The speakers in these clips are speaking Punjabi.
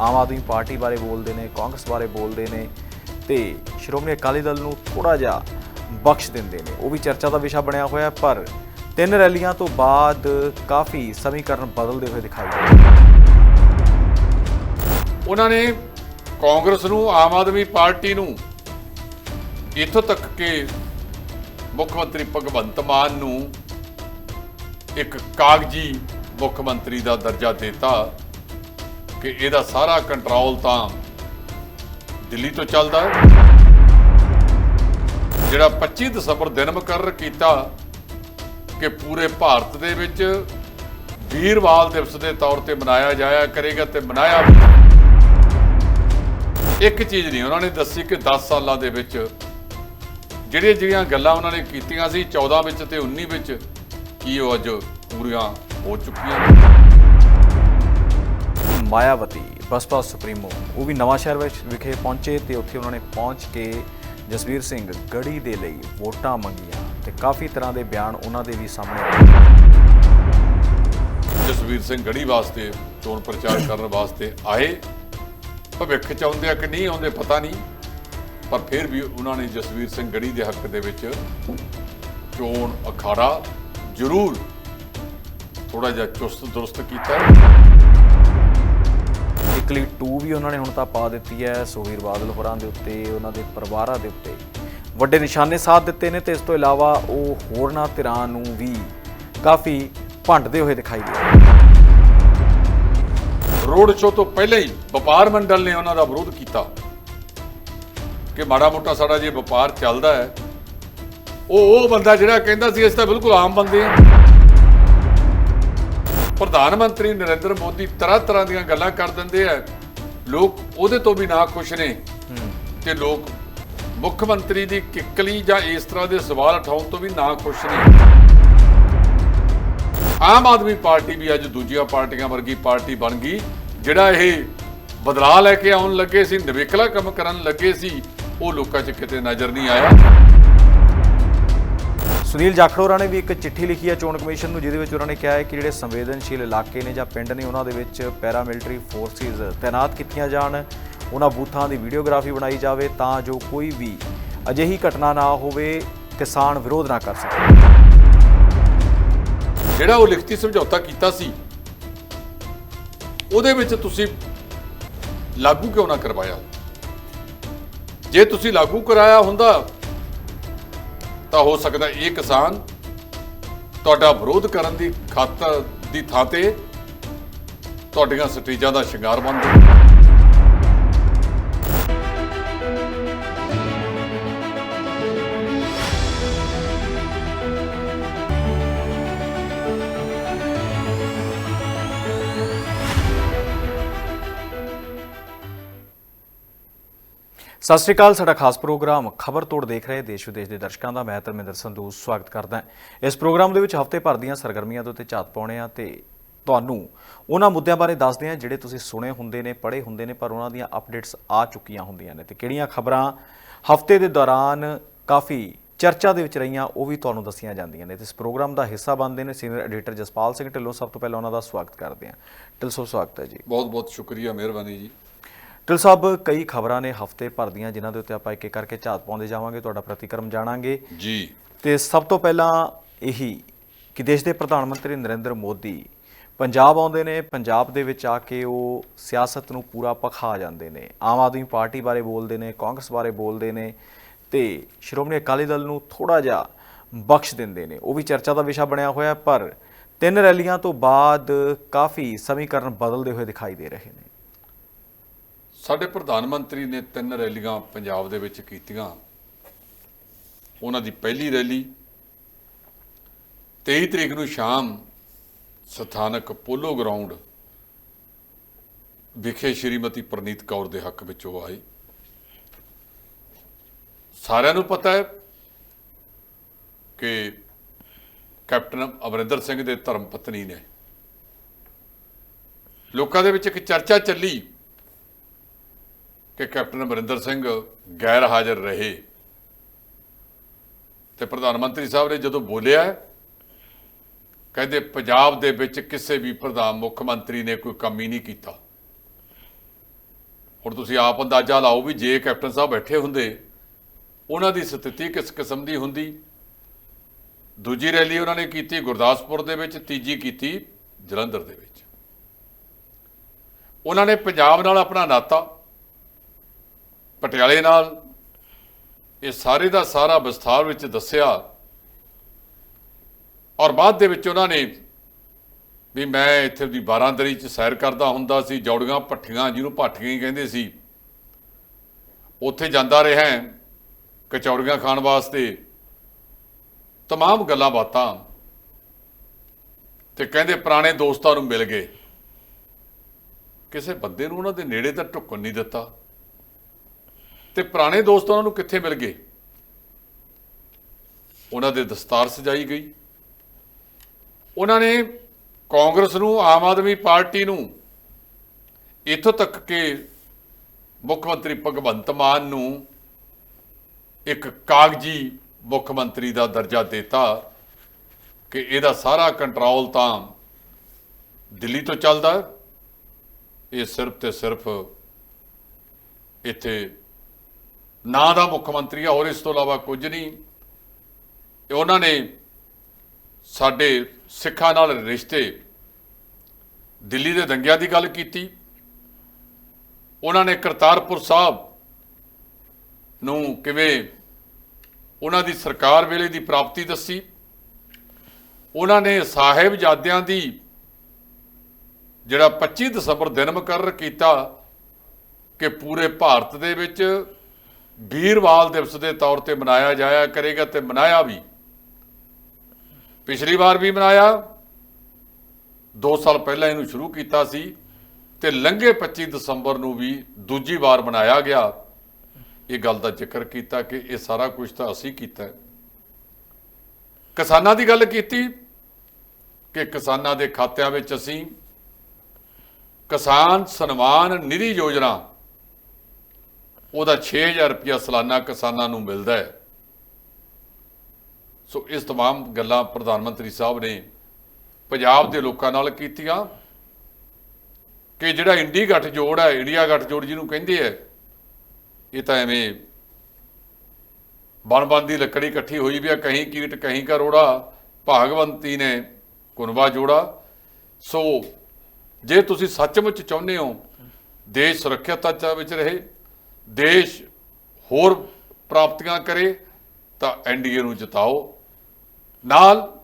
ਆਮ ਆਦਮੀ ਪਾਰਟੀ ਬਾਰੇ ਬੋਲਦੇ ਨੇ, ਕਾਂਗਰਸ ਬਾਰੇ ਬੋਲਦੇ ਨੇ ਤੇ ਸ਼੍ਰੋਮਣੀ ਅਕਾਲੀ ਦਲ ਨੂੰ ਥੋੜਾ ਜਿਹਾ ਬਖਸ਼ ਦਿੰਦੇ ਨੇ। ਉਹ ਵੀ ਚਰਚਾ ਦਾ ਵਿਸ਼ਾ ਬਣਿਆ ਹੋਇਆ, ਪਰ ਤਿੰਨ ਰੈਲੀਆਂ ਤੋਂ ਬਾਅਦ ਕਾਫੀ ਸਮੀਕਰਨ ਬਦਲਦੇ ਹੋਏ ਦਿਖਾਈ ਦੇ ਉਹਨਾਂ ਨੇ ਕਾਂਗਰਸ ਨੂੰ, ਆਮ ਆਦਮੀ ਪਾਰਟੀ ਨੂੰ ਇੱਥੋਂ ਤੱਕ ਕਿ ਮੁੱਖ ਮੰਤਰੀ ਭਗਵੰਤ ਮਾਨ ਨੂੰ ਇੱਕ ਕਾਗਜੀ ਮੁੱਖ ਮੰਤਰੀ ਦਾ ਦਰਜਾ ਦਿੱਤਾ। ਕਿ ਇਹਦਾ ਸਾਰਾ ਕੰਟਰੋਲ ਤਾਂ ਦਿੱਲੀ ਤੋਂ ਚੱਲਦਾ ਹੈ। ਜਿਹੜਾ 25 ਦਸੰਬਰ ਦਿਨ ਮੁਕਰਰ ਕੀਤਾ ਕਿ ਪੂਰੇ ਭਾਰਤ ਦੇ ਵਿੱਚ ਵੀਰਵਾਲ ਦਿਵਸ ਦੇ ਤੌਰ ਤੇ ਮਨਾਇਆ ਜਾਇਆ ਕਰੇਗਾ ਤੇ ਮਨਾਇਆ ਇੱਕ ਚੀਜ਼ ਨਹੀਂ, ਉਹਨਾਂ ਨੇ ਦੱਸੀ ਕਿ 10 ਸਾਲਾਂ ਦੇ ਵਿੱਚ ਜਿਹੜੀਆਂ ਜਿਹੜੀਆਂ ਗੱਲਾਂ ਉਹਨਾਂ ਨੇ ਕੀਤੀਆਂ ਸੀ 14 ਵਿੱਚ ਤੇ 19 ਵਿੱਚ, ਕੀ ਉਹ ਅੱਜ ਪੂਰੀਆਂ ਹੋ ਚੁੱਕੀਆਂ ਨੇ। ਮਾਇਆਵਤੀ ਬਸਪਾ ਸੁਪਰੀਮੋ। ਉਹ ਵੀ ਨਵਾਂ ਸ਼ਹਿਰ ਵਿੱਚ ਵਿਖੇ ਪਹੁੰਚੇ ਤੇ ਉੱਥੇ ਉਹਨਾਂ ਨੇ ਪਹੁੰਚ ਕੇ ਜਸਵੀਰ ਸਿੰਘ ਗੜੀ ਦੇ ਲਈ ਵੋਟਾਂ ਮੰਗੀਆਂ ਤੇ ਕਾਫੀ ਤਰ੍ਹਾਂ ਦੇ ਬਿਆਨ ਉਹਨਾਂ ਦੇ ਵੀ ਸਾਹਮਣੇ ਆਏ। ਜਸਵੀਰ ਸਿੰਘ ਗੜੀ ਵਾਸਤੇ, ਚੋਣ ਪ੍ਰਚਾਰ ਕਰਨ ਵਾਸਤੇ ਆਏ। ਭਵਿੱਖ ਚ ਆਉਂਦੇ ਆ ਕਿ ਨਹੀਂ ਆਉਂਦੇ ਪਤਾ ਨਹੀਂ, ਪਰ ਫਿਰ ਵੀ ਉਹਨਾਂ ਨੇ ਜਸਵੀਰ ਸਿੰਘ ਗੜੀ ਦੇ ਹੱਕ ਦੇ ਵਿੱਚ ਚੋਣ ਅਖਾੜਾ ਜ਼ਰੂਰ ਥੋੜਾ ਜਿਹਾ ਚੁਸਤ ਦਰੁਸਤ ਕੀਤਾ। ਇਕਲੀ 2 ਵੀ ਉਹਨਾਂ ਨੇ ਹੁਣ ਤਾਂ ਪਾ ਦਿੱਤੀ ਹੈ ਸੁਹੀਰ ਬਾਦਲ ਹੋਰਾਂ ਦੇ ਉੱਤੇ, ਉਹਨਾਂ ਦੇ ਪਰਿਵਾਰਾਂ ਦੇ ਉੱਤੇ। ਵੱਡੇ ਨਿਸ਼ਾਨੇ ਸਾਧ ਦਿੱਤੇ ਨੇ ਤੇ ਇਸ ਤੋਂ ਇਲਾਵਾ ਉਹ ਹੋਰਨਾਂ ਧਿਰਾਂ ਨੂੰ ਵੀ ਕਾਫੀ ਭੰਡਦੇ ਹੋਏ ਦਿਖਾਈ ਦੇ ਰੋਡ ਸ਼ੋਅ ਤੋਂ ਪਹਿਲਾਂ ਹੀ ਵਪਾਰ ਮੰਡਲ ਨੇ ਉਹਨਾਂ ਦਾ ਵਿਰੋਧ ਕੀਤਾ ਕਿ ਮਾੜਾ ਮੋਟਾ ਸਾਡਾ ਜੇ ਵਪਾਰ ਚੱਲਦਾ ਹੈ, ਉਹ ਉਹ ਬੰਦਾ ਜਿਹੜਾ ਕਹਿੰਦਾ ਸੀ, ਅਸੀਂ ਤਾਂ ਬਿਲਕੁਲ ਆਮ ਬੰਦੇ ਹਾਂ। ਪ੍ਰਧਾਨ ਮੰਤਰੀ ਨਰਿੰਦਰ ਮੋਦੀ ਤਰ੍ਹਾਂ ਤਰ੍ਹਾਂ ਦੀਆਂ ਗੱਲਾਂ ਕਰ ਦਿੰਦੇ ਆ। ਲੋਕ ਉਹਦੇ ਤੋਂ ਵੀ ਨਾ ਖੁਸ਼ ਨੇ। ਤੇ ਲੋਕ ਮੁੱਖ ਮੰਤਰੀ ਦੀ ਕਿੱਕਲੀ ਜਾਂ ਇਸ ਤਰ੍ਹਾਂ ਦੇ ਸਵਾਲ ਉਠਾਉਣ ਤੋਂ ਵੀ ਨਾ ਖੁਸ਼ ਨੇ। ਆਮ ਆਦਮੀ ਪਾਰਟੀ ਵੀ ਅੱਜ ਦੂਜੀਆਂ ਪਾਰਟੀਆਂ ਵਰਗੀ ਪਾਰਟੀ ਬਣ ਗਈ, ਜਿਹੜਾ ਇਹ ਬਦਲਾਅ ਲੈ ਕੇ ਆਉਣ ਲੱਗੇ ਸੀ, ਨਿਵੇਕਲਾ ਕੰਮ ਕਰਨ ਲੱਗੇ ਸੀ, ਉਹ ਲੋਕਾਂ 'ਚ ਕਿਤੇ ਨਜ਼ਰ ਨਹੀਂ ਆਇਆ। ਸੁਨੀਲ ਜਾਖੜ ਹੋਰਾਂ ਨੇ ਵੀ ਇੱਕ ਚਿੱਠੀ ਲਿਖੀ ਹੈ ਚੋਣ ਕਮਿਸ਼ਨ ਨੂੰ, ਜਿਹਦੇ ਵਿੱਚ ਉਹਨਾਂ ਨੇ ਕਿਹਾ ਹੈ ਕਿ ਜਿਹੜੇ ਸੰਵੇਦਨਸ਼ੀਲ ਇਲਾਕੇ ਨੇ ਜਾਂ ਪਿੰਡ ਨੇ, ਉਹਨਾਂ ਦੇ ਵਿੱਚ ਪੈਰਾ ਮਿਲਟਰੀ ਫੋਰਸਿਸ ਤਾਇਨਾਤ ਕੀਤੀਆਂ ਜਾਣ, ਉਹਨਾਂ ਬੂਥਾਂ ਦੀ ਵੀਡੀਓਗ੍ਰਾਫੀ ਬਣਾਈ ਜਾਵੇ ਤਾਂ ਜੋ ਕੋਈ ਵੀ ਅਜਿਹੀ ਘਟਨਾ ਨਾ ਹੋਵੇ, ਕਿਸਾਨ ਵਿਰੋਧ ਨਾ ਕਰ ਸਕੇ। ਜਿਹੜਾ ਉਹ ਲਿਖਤੀ ਸਮਝੌਤਾ ਕੀਤਾ ਸੀ, ਉਹਦੇ ਵਿੱਚ ਤੁਸੀਂ ਲਾਗੂ ਕਿਉਂ ਨਾ ਕਰਵਾਇਆ? ਜੇ ਤੁਸੀਂ ਲਾਗੂ ਕਰਾਇਆ ਹੁੰਦਾ ਤਾਂ ਹੋ ਸਕਦਾ ਇਹ ਕਿਸਾਨ ਤੁਹਾਡਾ ਵਿਰੋਧ ਕਰਨ ਦੀ ਖਾਤਰ ਦੀ ਥਾਂ ਤੇ ਤੁਹਾਡੀਆਂ ਸਟੇਜਾਂ ਦਾ ਸ਼ਿੰਗਾਰ ਬਣਦੇ ਸਤਿ ਸ਼੍ਰੀ ਅਕਾਲ, ਸਾਡਾ ਖਾਸ ਪ੍ਰੋਗਰਾਮ ਖਬਰ ਤੋੜ ਦੇਖ ਰਹੇ ਦੇਸ਼ ਵਿਦੇਸ਼ ਦੇ ਦਰਸ਼ਕਾਂ ਦਾ। ਮੈਂ ਧਰਮਿੰਦਰ ਸੰਧੂ ਸਵਾਗਤ ਕਰਦਾ ਹਾਂ। ਇਸ ਪ੍ਰੋਗਰਾਮ ਦੇ ਵਿੱਚ ਹਫ਼ਤੇ ਭਰ ਦੀਆਂ ਸਰਗਰਮੀਆਂ ਦੇ ਉੱਤੇ ਝਾਤ ਪਾਉਣੇ ਆ ਤੇ ਤੁਹਾਨੂੰ ਉਹਨਾਂ ਮੁੱਦਿਆਂ ਬਾਰੇ ਦੱਸਦੇ ਹਾਂ ਜਿਹੜੇ ਤੁਸੀਂ ਸੁਣੇ ਹੁੰਦੇ ਨੇ, ਪੜ੍ਹੇ ਹੁੰਦੇ ਨੇ, ਪਰ ਉਹਨਾਂ ਦੀਆਂ ਅਪਡੇਟਸ ਆ ਚੁੱਕੀਆਂ ਹੁੰਦੀਆਂ ਨੇ ਤੇ ਕਿਹੜੀਆਂ ਖਬਰਾਂ ਹਫ਼ਤੇ ਦੇ ਦੌਰਾਨ ਕਾਫੀ ਚਰਚਾ ਦੇ ਵਿੱਚ ਰਹੀਆਂ, ਉਹ ਵੀ ਤੁਹਾਨੂੰ ਦੱਸੀਆਂ ਜਾਂਦੀਆਂ ਨੇ ਤੇ ਇਸ ਪ੍ਰੋਗਰਾਮ ਦਾ ਹਿੱਸਾ ਬਣਦੇ ਨੇ ਸੀਨੀਅਰ ਐਡੀਟਰ ਜਸਪਾਲ ਸਿੰਘ ਢਿੱਲੋਂ। ਸਭ ਤੋਂ ਪਹਿਲਾਂ ਉਹਨਾਂ ਦਾ ਸਵਾਗਤ ਕਰਦੇ ਹਾਂ। ਢਿੱਲੋਂ ਸਾਹਿਬ ਸਵਾਗਤ ਹੈ ਜੀ। ਬਹੁਤ ਬਹੁਤ ਸ਼ੁਕਰੀਆ, ਮਿਹਰਬਾਨੀ ਜੀ। ਟਿਲ ਸਾਹਿਬ ਕਈ ਖਬਰਾਂ ਨੇ ਹਫ਼ਤੇ ਭਰ ਦੀਆਂ ਜਿਨ੍ਹਾਂ ਦੇ ਉੱਤੇ ਆਪਾਂ ਇੱਕ ਇੱਕ ਕਰਕੇ ਝਾਤ ਪਾਉਂਦੇ ਜਾਵਾਂਗੇ ਤੁਹਾਡਾ ਪ੍ਰਤੀਕਰਮ ਜਾਣਾਂਗੇ। ਜੀ। ਤੇ ਸਭ ਤੋਂ ਪਹਿਲਾਂ ਇਹੀ ਕਿ ਦੇਸ਼ ਦੇ ਪ੍ਰਧਾਨ ਮੰਤਰੀ ਨਰਿੰਦਰ ਮੋਦੀ ਪੰਜਾਬ ਆਉਂਦੇ ਨੇ ਪੰਜਾਬ ਦੇ ਵਿੱਚ ਆ ਕੇ ਉਹ ਸਿਆਸਤ ਨੂੰ ਪੂਰਾ ਪਖਾ ਜਾਂਦੇ ਨੇ। ਆਮ ਆਦਮੀ ਪਾਰਟੀ ਬਾਰੇ ਬੋਲਦੇ ਨੇ ਕਾਂਗਰਸ ਬਾਰੇ ਬੋਲਦੇ ਨੇ ਤੇ ਸ਼੍ਰੋਮਣੀ ਅਕਾਲੀ ਦਲ ਨੂੰ ਥੋੜਾ ਜਿਹਾ ਬਖਸ਼ ਦਿੰਦੇ ਨੇ। ਉਹ ਵੀ ਚਰਚਾ ਦਾ ਵਿਸ਼ਾ ਬਣਿਆ ਹੋਇਆ ਪਰ ਤਿੰਨ ਰੈਲੀਆਂ ਤੋਂ ਬਾਅਦ ਕਾਫੀ ਸਮੀਕਰਨ ਬਦਲਦੇ ਹੋਏ ਦਿਖਾਈ ਦੇ ਰਹੇ ਨੇ। ਸਾਡੇ ਪ੍ਰਧਾਨ ਮੰਤਰੀ ਨੇ ਤਿੰਨ ਰੈਲੀਆਂ ਪੰਜਾਬ ਦੇ ਵਿੱਚ ਕੀਤੀਆਂ। ਉਹਨਾਂ ਦੀ ਪਹਿਲੀ ਰੈਲੀ 23 ਤਰੀਕ ਨੂੰ ਸ਼ਾਮ ਸਥਾਨਕ ਪੋਲੋ ਗਰਾਊਂਡ ਵਿਖੇ ਸ਼੍ਰੀਮਤੀ ਪ੍ਰਨੀਤ ਕੌਰ ਦੇ ਹੱਕ ਵਿੱਚ ਉਹ ਆਏ ਸਾਰਿਆਂ ਨੂੰ ਪਤਾ ਹੈ ਕਿ ਕੈਪਟਨ ਅਮਰਿੰਦਰ ਸਿੰਘ ਦੇ ਧਰਮ ਪਤਨੀ ਨੇ। ਲੋਕਾਂ ਦੇ ਵਿੱਚ ਇੱਕ ਚਰਚਾ ਚੱਲੀ। ਕਿ ਕੈਪਟਨ ਅਮਰਿੰਦਰ ਸਿੰਘ ਗੈਰ ਹਾਜ਼ਰ ਰਹੇ। ਤੇ ਪ੍ਰਧਾਨ ਮੰਤਰੀ ਸਾਹਿਬ ਨੇ ਜਦੋਂ ਬੋਲਿਆ, ਕਹਿੰਦੇ ਪੰਜਾਬ ਦੇ ਵਿੱਚ ਕਿਸੇ ਵੀ ਪ੍ਰਧਾਨ ਮੁੱਖ ਮੰਤਰੀ ਨੇ ਕੋਈ ਕਮੀ ਨਹੀਂ ਕੀਤਾ। ਹੁਣ ਤੁਸੀਂ ਆਪ ਅੰਦਾਜ਼ਾ ਲਾਓ ਵੀ ਜੇ ਕੈਪਟਨ ਸਾਹਿਬ ਬੈਠੇ ਹੁੰਦੇ, ਉਹਨਾਂ ਦੀ ਸਥਿਤੀ ਕਿਸ ਕਿਸਮ ਦੀ ਹੁੰਦੀ? ਦੂਜੀ ਰੈਲੀ ਉਹਨਾਂ ਨੇ ਕੀਤੀ ਗੁਰਦਾਸਪੁਰ ਦੇ ਵਿੱਚ, ਤੀਜੀ ਕੀਤੀ ਜਲੰਧਰ ਦੇ ਵਿੱਚ। ਉਹਨਾਂ ਨੇ ਪੰਜਾਬ ਨਾਲ ਆਪਣਾ ਨਾਤਾ ਪਟਿਆਲੇ ਨਾਲ ਇਹ ਸਾਰੇ ਦਾ ਸਾਰਾ ਵਿਸਥਾਰ ਵਿੱਚ ਦੱਸਿਆ ਔਰ ਬਾਅਦ ਦੇ ਵਿੱਚ ਉਹਨਾਂ ਨੇ ਵੀ ਮੈਂ ਇੱਥੇ ਦੀ ਬਾਰਾਂਦਰੀ ਚ ਸੈਰ ਕਰਦਾ ਹੁੰਦਾ ਸੀ ਜੌੜੀਆਂ ਪੱਠੀਆਂ ਜਿਹਨੂੰ ਪਾਠੀਆਂ ਹੀ ਕਹਿੰਦੇ ਸੀ ਉੱਥੇ ਜਾਂਦਾ ਰਿਹਾ ਕਚੌੜੀਆਂ ਖਾਣ ਵਾਸਤੇ तमाम ਗੱਲਾਂ ਬਾਤਾਂ ਤੇ ਕਹਿੰਦੇ ਪੁਰਾਣੇ ਦੋਸਤਾਂ ਨੂੰ ਮਿਲ ਗਏ ਕਿਸੇ ਬੰਦੇ ਨੂੰ ਉਹਨਾਂ ਦੇ ਨੇੜੇ ਤਾਂ ਢੁੱਕਣ ਨਹੀਂ ਦਿੱਤਾ ਤੇ ਪੁਰਾਣੇ ਦੋਸਤ ਉਹਨਾਂ ਨੂੰ ਕਿੱਥੇ ਮਿਲ ਗਏ? ਉਹਨਾਂ ਦੇ ਦਸਤਾਰ ਸਜਾਈ ਗਈ। ਉਹਨਾਂ ਨੇ ਕਾਂਗਰਸ ਨੂੰ, ਆਮ ਆਦਮੀ ਪਾਰਟੀ ਨੂੰ, ਇੱਥੋਂ ਤੱਕ ਕਿ ਮੁੱਖ ਮੰਤਰੀ ਭਗਵੰਤ ਮਾਨ ਨੂੰ ਇੱਕ ਕਾਗਜੀ ਮੁੱਖ ਮੰਤਰੀ ਦਾ ਦਰਜਾ ਦਿੱਤਾ ਕਿ ਇਹਦਾ ਸਾਰਾ ਕੰਟਰੋਲ ਤਾਂ ਦਿੱਲੀ ਤੋਂ ਚੱਲਦਾ। ਇਹ ਸਿਰਫ ਤੇ ਸਿਰਫ ਇੱਥੇ ਨਾਂ ਦਾ ਮੁੱਖ ਮੰਤਰੀ ਆ, ਹੋਰ ਇਸ ਤੋਂ ਇਲਾਵਾ ਕੁਝ ਨਹੀਂ। ਇਹ ਉਹਨਾਂ ਨੇ ਸਾਡੇ ਸਿੱਖਾਂ ਨਾਲ ਰਿਸ਼ਤੇ ਦਿੱਲੀ ਦੇ ਦੰਗਿਆਂ ਦੀ ਗੱਲ ਕੀਤੀ। ਉਹਨਾਂ ਨੇ ਕਰਤਾਰਪੁਰ ਸਾਹਿਬ ਨੂੰ ਕਿਵੇਂ ਉਹਨਾਂ ਦੀ ਸਰਕਾਰ ਵੇਲੇ ਦੀ ਪ੍ਰਾਪਤੀ ਦੱਸੀ। ਉਹਨਾਂ ਨੇ ਸਾਹਿਬਜ਼ਾਦਿਆਂ ਦੀ ਜਿਹੜਾ 25 ਦਸੰਬਰ ਦਿਨ ਮੁਕਰਰ ਕੀਤਾ ਕਿ ਪੂਰੇ ਭਾਰਤ ਦੇ ਵਿੱਚ ਵੀਰਵਾਲ ਦਿਵਸ ਦੇ ਤੌਰ ਤੇ ਮਨਾਇਆ ਜਾਇਆ ਕਰੇਗਾ ਤੇ ਮਨਾਇਆ ਵੀ। ਪਿਛਲੀ ਵਾਰ ਵੀ ਮਨਾਇਆ। 2 ਸਾਲ ਪਹਿਲਾਂ ਇਹਨੂੰ ਸ਼ੁਰੂ ਕੀਤਾ ਸੀ ਤੇ ਲੰਘੇ 25 ਦਸੰਬਰ ਨੂੰ ਵੀ ਦੂਜੀ ਵਾਰ ਮਨਾਇਆ ਗਿਆ। ਇਹ ਗੱਲ ਦਾ ਜ਼ਿਕਰ ਕੀਤਾ ਕਿ ਇਹ ਸਾਰਾ ਕੁਝ ਤਾਂ ਅਸੀਂ ਕੀਤਾ। ਹੈ ਕਿਸਾਨਾਂ ਦੀ ਗੱਲ ਕੀਤੀ ਕਿ ਕਿਸਾਨਾਂ ਦੇ ਖਾਤਿਆਂ ਵਿੱਚ ਅਸੀਂ ਕਿਸਾਨ ਸਨਮਾਨ ਨਿਧੀ ਯੋਜਨਾ ਉਹਦਾ 6000 ਰੁਪਇਆ ਸਾਲਾਨਾ ਕਿਸਾਨਾਂ ਨੂੰ ਮਿਲਦਾ ਹੈ ਸੋ ਇਸ तमाम ਗੱਲਾਂ ਪ੍ਰਧਾਨ ਮੰਤਰੀ ਸਾਹਿਬ ਨੇ ਪੰਜਾਬ ਦੇ ਲੋਕਾਂ ਨਾਲ ਕੀਤੀਆਂ ਕਿ ਜਿਹੜਾ ਇੰਡੀ ਗੱਠਜੋੜ ਹੈ ਇੰਡੀਆ ਗੱਠਜੋੜ ਜਿਹਨੂੰ ਕਹਿੰਦੇ ਆ ਇਹ ਤਾਂ ਐਵੇਂ ਬਣ ਦੀ ਲੱਕੜੀ ਇਕੱਠੀ ਹੋਈ ਵੀ ਆ ਕਹੀਂ ਕੀਟ ਕਹੀਂ ਕਰੋੜਾ ਭਾਗਵੰਤੀ ਨੇ ਕੁਨਵਾ ਜੋੜਾ ਸੋ ਜੇ ਤੁਸੀਂ ਸੱਚਮੁੱਚ ਚਾਹੁੰਦੇ ਹੋ ਦੇਸ਼ ਸੁਰੱਖਿਅਤਾ ਵਿੱਚ ਰਹੇ ਦੇਸ਼ ਹੋਰ ਪ੍ਰਾਪਤੀਆਂ ਕਰੇ ਤਾਂ ਐਨਡੀਏ ਨੂੰ ਜਿਤਾਓ। ਨਾਲ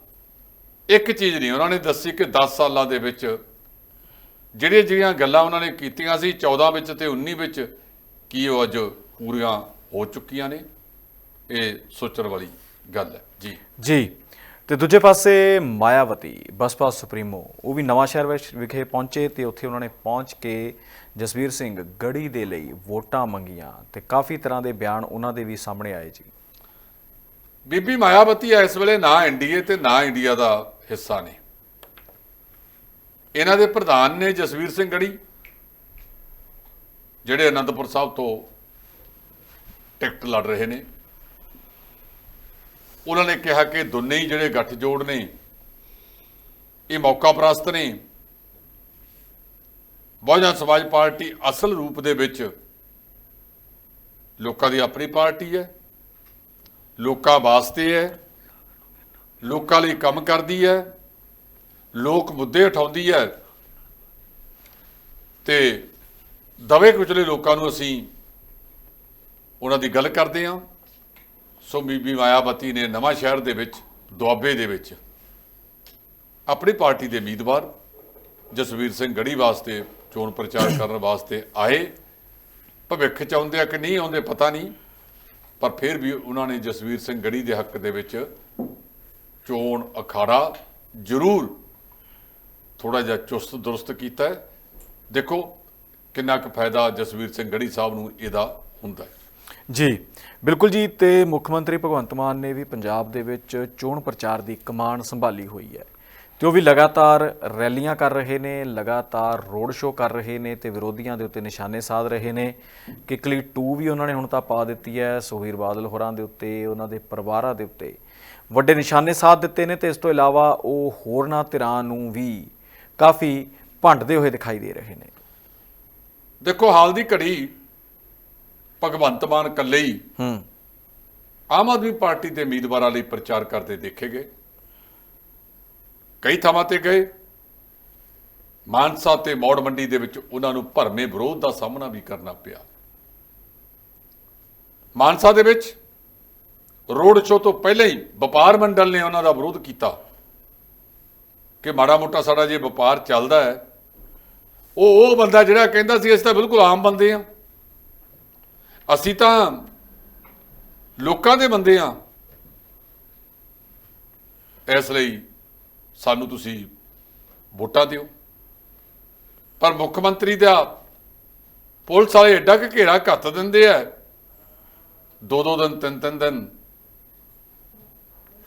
ਇੱਕ ਚੀਜ਼ ਨਹੀਂ, ਉਹਨਾਂ ਨੇ ਦੱਸੀ ਕਿ 10 ਸਾਲਾਂ ਦੇ ਵਿੱਚ ਜਿਹੜੀਆਂ ਜਿਹੜੀਆਂ ਗੱਲਾਂ ਉਹਨਾਂ ਨੇ ਕੀਤੀਆਂ ਸੀ 14 ਵਿੱਚ ਤੇ 19 ਵਿੱਚ, ਕੀ ਉਹ ਅੱਜ ਪੂਰੀਆਂ ਹੋ ਚੁੱਕੀਆਂ ਨੇ? ਇਹ ਸੋਚਣ ਵਾਲੀ ਗੱਲ ਹੈ। ਜੀ। ਜੀ। ਤੇ ਦੂਜੇ ਪਾਸੇ ਮਾਇਆਵਤੀ, ਬਸਪਾ ਸੁਪਰੀਮੋ, ਉਹ ਵੀ ਨਵਾਂ ਸ਼ਹਿਰ ਵਿਖੇ ਪਹੁੰਚੇ ਤੇ ਉੱਥੇ ਉਹਨਾਂ ਨੇ ਪਹੁੰਚ ਕੇ ਜਸਵੀਰ ਸਿੰਘ ਗੜੀ ਦੇ ਲਈ ਵੋਟਾਂ ਮੰਗੀਆਂ ਤੇ ਕਾਫੀ ਤਰ੍ਹਾਂ ਦੇ ਬਿਆਨ ਉਹਨਾਂ ਦੇ ਵੀ ਸਾਹਮਣੇ ਆਏ ਜੀ। ਬੀਬੀ ਮਾਇਆਵਤੀ ਇਸ ਵੇਲੇ ਨਾ ਐਨਡੀਏ ਤੇ ਨਾ ਇੰਡੀਆ ਦਾ ਹਿੱਸਾ ਨੇ। ਇਹਨਾਂ ਦੇ ਪ੍ਰਧਾਨ ਨੇ ਜਸਵੀਰ ਸਿੰਘ ਗੜੀ, ਜਿਹੜੇ ਅਨੰਦਪੁਰ ਸਾਹਿਬ ਤੋਂ ਟਿਕਟ ਲੜ ਰਹੇ ਨੇ। ਉਹਨਾਂ ਨੇ ਕਿਹਾ ਕਿ ਦੋਨੇ ਹੀ ਜਿਹੜੇ ਗੱਠਜੋੜ ਨੇ, ਇਹ ਮੌਕਾ ਪ੍ਰਸਤ ਨੇ। ਬਹੁਜਨ ਸਮਾਜ ਪਾਰਟੀ ਅਸਲ ਰੂਪ ਦੇ ਵਿੱਚ ਲੋਕਾਂ ਦੀ ਆਪਣੀ ਪਾਰਟੀ ਹੈ, ਲੋਕਾਂ ਵਾਸਤੇ ਹੈ, ਲੋਕਾਂ ਲਈ ਕੰਮ ਕਰਦੀ ਹੈ, ਲੋਕ ਮੁੱਦੇ ਉਠਾਉਂਦੀ ਹੈ। ਤੇ ਦਵੇ ਕੁਚਲੇ ਲੋਕਾਂ ਨੂੰ ਅਸੀਂ ਉਹਨਾਂ ਦੀ ਗੱਲ ਕਰਦੇ ਹਾਂ। ਸੋ ਬੀਬੀ ਮਾਇਆਵਤੀ ਨੇ ਨਵਾਂ ਸ਼ਹਿਰ ਦੇ ਵਿੱਚ, ਦੁਆਬੇ ਦੇ ਵਿੱਚ ਆਪਣੀ ਪਾਰਟੀ ਦੇ ਉਮੀਦਵਾਰ ਜਸਵੀਰ ਸਿੰਘ ਗੜੀ ਵਾਸਤੇ ਚੋਣ ਪ੍ਰਚਾਰ ਕਰਨ ਵਾਸਤੇ ਆਏ। ਭਵਿੱਖ ਚ ਆਉਂਦੇ ਆ ਕਿ ਨਹੀਂ ਆਉਂਦੇ ਪਤਾ ਨਹੀਂ, ਪਰ ਫਿਰ ਵੀ ਉਹਨਾਂ ਨੇ ਜਸਵੀਰ ਸਿੰਘ ਗੜੀ ਦੇ ਹੱਕ ਦੇ ਵਿੱਚ ਚੋਣ ਅਖਾੜਾ ਜ਼ਰੂਰ ਥੋੜਾ ਜਿਹਾ ਚੁਸਤ ਦੁਰਸਤ ਕੀਤਾ ਦੇਖੋ ਕਿੰਨਾ ਕੁ ਫਾਇਦਾ ਜਸਵੀਰ ਸਿੰਘ ਗੜੀ ਸਾਹਿਬ ਨੂੰ ਇਹਦਾ ਹੁੰਦਾ ਹੈ। ਜੀ, ਬਿਲਕੁਲ ਜੀ, ਤੇ ਮੁੱਖ ਮੰਤਰੀ ਭਗਵੰਤ ਮਾਨ ਨੇ ਵੀ ਪੰਜਾਬ ਦੇ ਵਿੱਚ ਚੋਣ ਪ੍ਰਚਾਰ ਦੀ ਕਮਾਨ ਸੰਭਾਲੀ ਹੋਈ ਹੈ। ਤੇ ਉਹ ਵੀ ਲਗਾਤਾਰ ਰੈਲੀਆਂ ਕਰ ਰਹੇ ਨੇ, ਲਗਾਤਾਰ ਰੋਡ ਸ਼ੋਅ ਕਰ ਰਹੇ ਨੇ ਤੇ ਵਿਰੋਧੀਆਂ ਦੇ ਉੱਤੇ ਨਿਸ਼ਾਨੇ ਸਾਧ ਰਹੇ ਨੇ। ਕਿਕਲੀ 2 ਵੀ ਉਹਨਾਂ ਨੇ ਹੁਣ ਤਾਂ ਪਾ ਦਿੱਤੀ ਹੈ ਸੁਖਬੀਰ ਬਾਦਲ ਹੋਰਾਂ ਦੇ ਉੱਤੇ, ਉਹਨਾਂ ਦੇ ਪਰਿਵਾਰਾਂ ਦੇ ਉੱਤੇ। ਵੱਡੇ ਨਿਸ਼ਾਨੇ ਸਾਧ ਦਿੱਤੇ ਨੇ ਤੇ ਇਸ ਤੋਂ ਇਲਾਵਾ ਉਹ ਹੋਰਨਾਂ ਧਿਰਾਂ ਨੂੰ ਵੀ ਕਾਫੀ ਭੰਡਦੇ ਹੋਏ ਦਿਖਾਈ ਦੇ ਰਹੇ ਨੇ। ਦੇਖੋ, ਹਾਲ ਦੀ ਘੜੀ ਭਗਵੰਤ ਮਾਨ ਇਕੱਲੇ ਹੀ ਹੂੰ। ਆਮ ਆਦਮੀ ਪਾਰਟੀ ਦੇ ਉਮੀਦਵਾਰਾਂ ਲਈ ਪ੍ਰਚਾਰ ਕਰਦੇ ਦੇਖੇ ਗਏ। ਕਈ ਥਾਵਾਂ ਤੇ ਗਏ। ਮਾਨਸਾ ਤੇ ਮੌੜ ਮੰਡੀ ਦੇ ਵਿੱਚ ਉਹਨਾਂ ਨੂੰ ਭਰਮੇ ਵਿਰੋਧ ਦਾ ਸਾਹਮਣਾ ਵੀ ਕਰਨਾ ਪਿਆ। ਮਾਨਸਾ ਦੇ ਵਿੱਚ ਰੋਡ ਸ਼ੋਅ ਤੋਂ ਪਹਿਲਾਂ ਹੀ ਵਪਾਰ ਮੰਡਲ ਨੇ ਉਹਨਾਂ ਦਾ ਵਿਰੋਧ ਕੀਤਾ ਕਿ ਮਾੜਾ ਮੋਟਾ ਸਾਡਾ ਜੇ ਵਪਾਰ ਚੱਲਦਾ ਹੈ ਉਹ ਉਹ ਬੰਦਾ ਜਿਹੜਾ ਕਹਿੰਦਾ ਸੀ ਅਸੀਂ ਤਾਂ ਬਿਲਕੁਲ ਆਮ ਬੰਦੇ ਆ ਅਸੀਂ ਤਾਂ ਲੋਕਾਂ ਦੇ ਬੰਦੇ ਆ। ਇਸ ਲਈ ਸਾਨੂੰ ਤੁਸੀਂ ਵੋਟਾਂ ਦਿਓ। ਪਰ ਮੁੱਖ ਮੰਤਰੀ ਦਾ ਪੁਲਿਸ ਵਾਲੇ ਐਡਾ ਕਿ ਘੇਰਾ ਘੱਤ ਦਿੰਦੇ ਆ। ਦੋ ਦੋ ਦਿਨ ਤਿੰਨ ਤਿੰਨ ਦਿਨ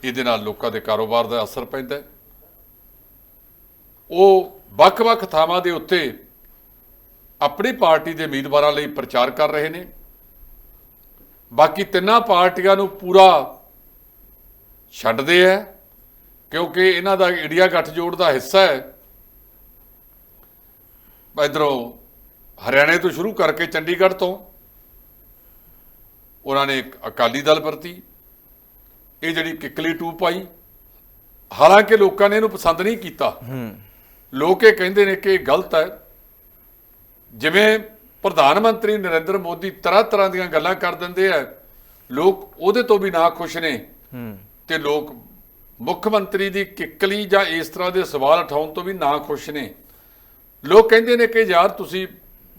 ਇਹਦੇ ਨਾਲ ਲੋਕਾਂ ਦੇ ਕਾਰੋਬਾਰ ਦਾ ਅਸਰ ਪੈਂਦਾ ਉਹ ਵੱਖ-ਵੱਖ ਥਾਵਾਂ ਦੇ ਉੱਤੇ ਆਪਣੀ ਪਾਰਟੀ ਦੇ ਉਮੀਦਵਾਰਾਂ ਲਈ ਪ੍ਰਚਾਰ ਕਰ ਰਹੇ ਨੇ। ਬਾਕੀ ਤਿੰਨਾਂ ਪਾਰਟੀਆਂ ਨੂੰ ਪੂਰਾ ਛੱਡਦੇ ਆ ਕਿਉਂਕਿ ਇਹਨਾਂ ਦਾ ਇੰਡੀਆ ਗੱਠਜੋੜ ਦਾ ਹਿੱਸਾ ਹੈ ਇਧਰੋਂ ਹਰਿਆਣੇ ਤੋਂ ਸ਼ੁਰੂ ਕਰਕੇ ਚੰਡੀਗੜ੍ਹ ਤੋਂ ਉਹਨਾਂ ਨੇ ਅਕਾਲੀ ਦਲ ਪ੍ਰਤੀ ਇਹ ਜਿਹੜੀ ਕਿਕਲੀ ਟੂ ਪਾਈ ਹਾਲਾਂਕਿ ਲੋਕਾਂ ਨੇ ਇਹਨੂੰ ਪਸੰਦ ਨਹੀਂ ਕੀਤਾ। ਲੋਕ ਇਹ ਕਹਿੰਦੇ ਨੇ ਕਿ ਇਹ ਗਲਤ ਹੈ ਜਿਵੇਂ ਪ੍ਰਧਾਨ ਮੰਤਰੀ ਨਰਿੰਦਰ ਮੋਦੀ ਤਰ੍ਹਾਂ ਤਰ੍ਹਾਂ ਦੀਆਂ ਗੱਲਾਂ ਕਰ ਦਿੰਦੇ ਆ। ਲੋਕ ਉਹਦੇ ਤੋਂ ਵੀ ਨਾ ਖੁਸ਼ ਨੇ। ਹੂੰ। ਤੇ ਲੋਕ ਮੁੱਖ ਮੰਤਰੀ ਦੀ ਕਿੱਕਲੀ ਜਾਂ ਇਸ ਤਰ੍ਹਾਂ ਦੇ ਸਵਾਲ ਉਠਾਉਣ ਤੋਂ ਵੀ ਨਾ ਖੁਸ਼ ਨੇ। ਲੋਕ ਕਹਿੰਦੇ ਨੇ ਕਿ ਯਾਰ ਤੁਸੀਂ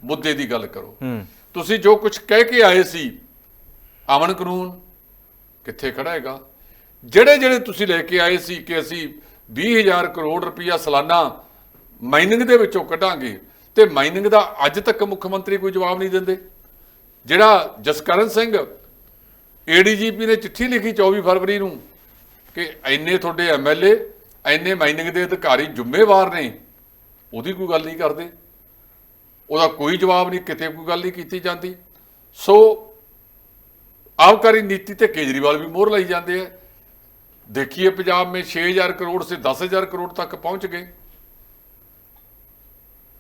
ਮੁੱਦੇ ਦੀ ਗੱਲ ਕਰੋ। ਹੂੰ। ਤੁਸੀਂ ਜੋ ਕੁਝ ਕਹਿ ਕੇ ਆਏ ਸੀ ਅਮਨ ਕਾਨੂੰਨ ਕਿੱਥੇ ਖੜਾ ਹੈਗਾ? ਜਿਹੜੇ ਜਿਹੜੇ ਤੁਸੀਂ ਲੈ ਕੇ ਆਏ ਸੀ ਕਿ ਅਸੀਂ 20000 ਕਰੋੜ ਰੁਪਇਆ ਸਾਲਾਨਾ ਮਾਈਨਿੰਗ ਦੇ ਵਿੱਚੋਂ ਕੱਢਾਂਗੇ ਤੇ ਮਾਈਨਿੰਗ ਦਾ ਅੱਜ ਤੱਕ ਮੁੱਖ ਮੰਤਰੀ ਕੋਈ ਜਵਾਬ ਨਹੀਂ ਦਿੰਦੇ ਜਿਹੜਾ ਜਸਕਰਨ ਸਿੰਘ ਏਡੀਜੀਪੀ ਨੇ ਚਿੱਠੀ ਲਿਖੀ 24 ਫਰਵਰੀ ਨੂੰ ਕਿ ਐਨੇ ਤੁਹਾਡੇ ਐਮਐਲਏ ਐਨੇ ਮਾਈਨਿੰਗ ਦੇ ਅਧਿਕਾਰੀ ਜ਼ਿੰਮੇਵਾਰ ਨੇ ਉਹਦੀ ਕੋਈ ਗੱਲ ਨਹੀਂ ਕਰਦੇ ਉਹਦਾ ਕੋਈ ਜਵਾਬ ਨਹੀਂ ਕਿਤੇ ਕੋਈ ਗੱਲ ਨਹੀਂ ਕੀਤੀ ਜਾਂਦੀ ਸੋ ਆਬਕਾਰੀ ਨੀਤੀ ਤੇ ਕੇਜਰੀਵਾਲ ਵੀ ਮੋਹਰ ਲਾਈ ਜਾਂਦੇ ਆ ਦੇਖੀਏ ਪੰਜਾਬ में 6000 करोड़ से 10000 करोड़ तक पहुंच गए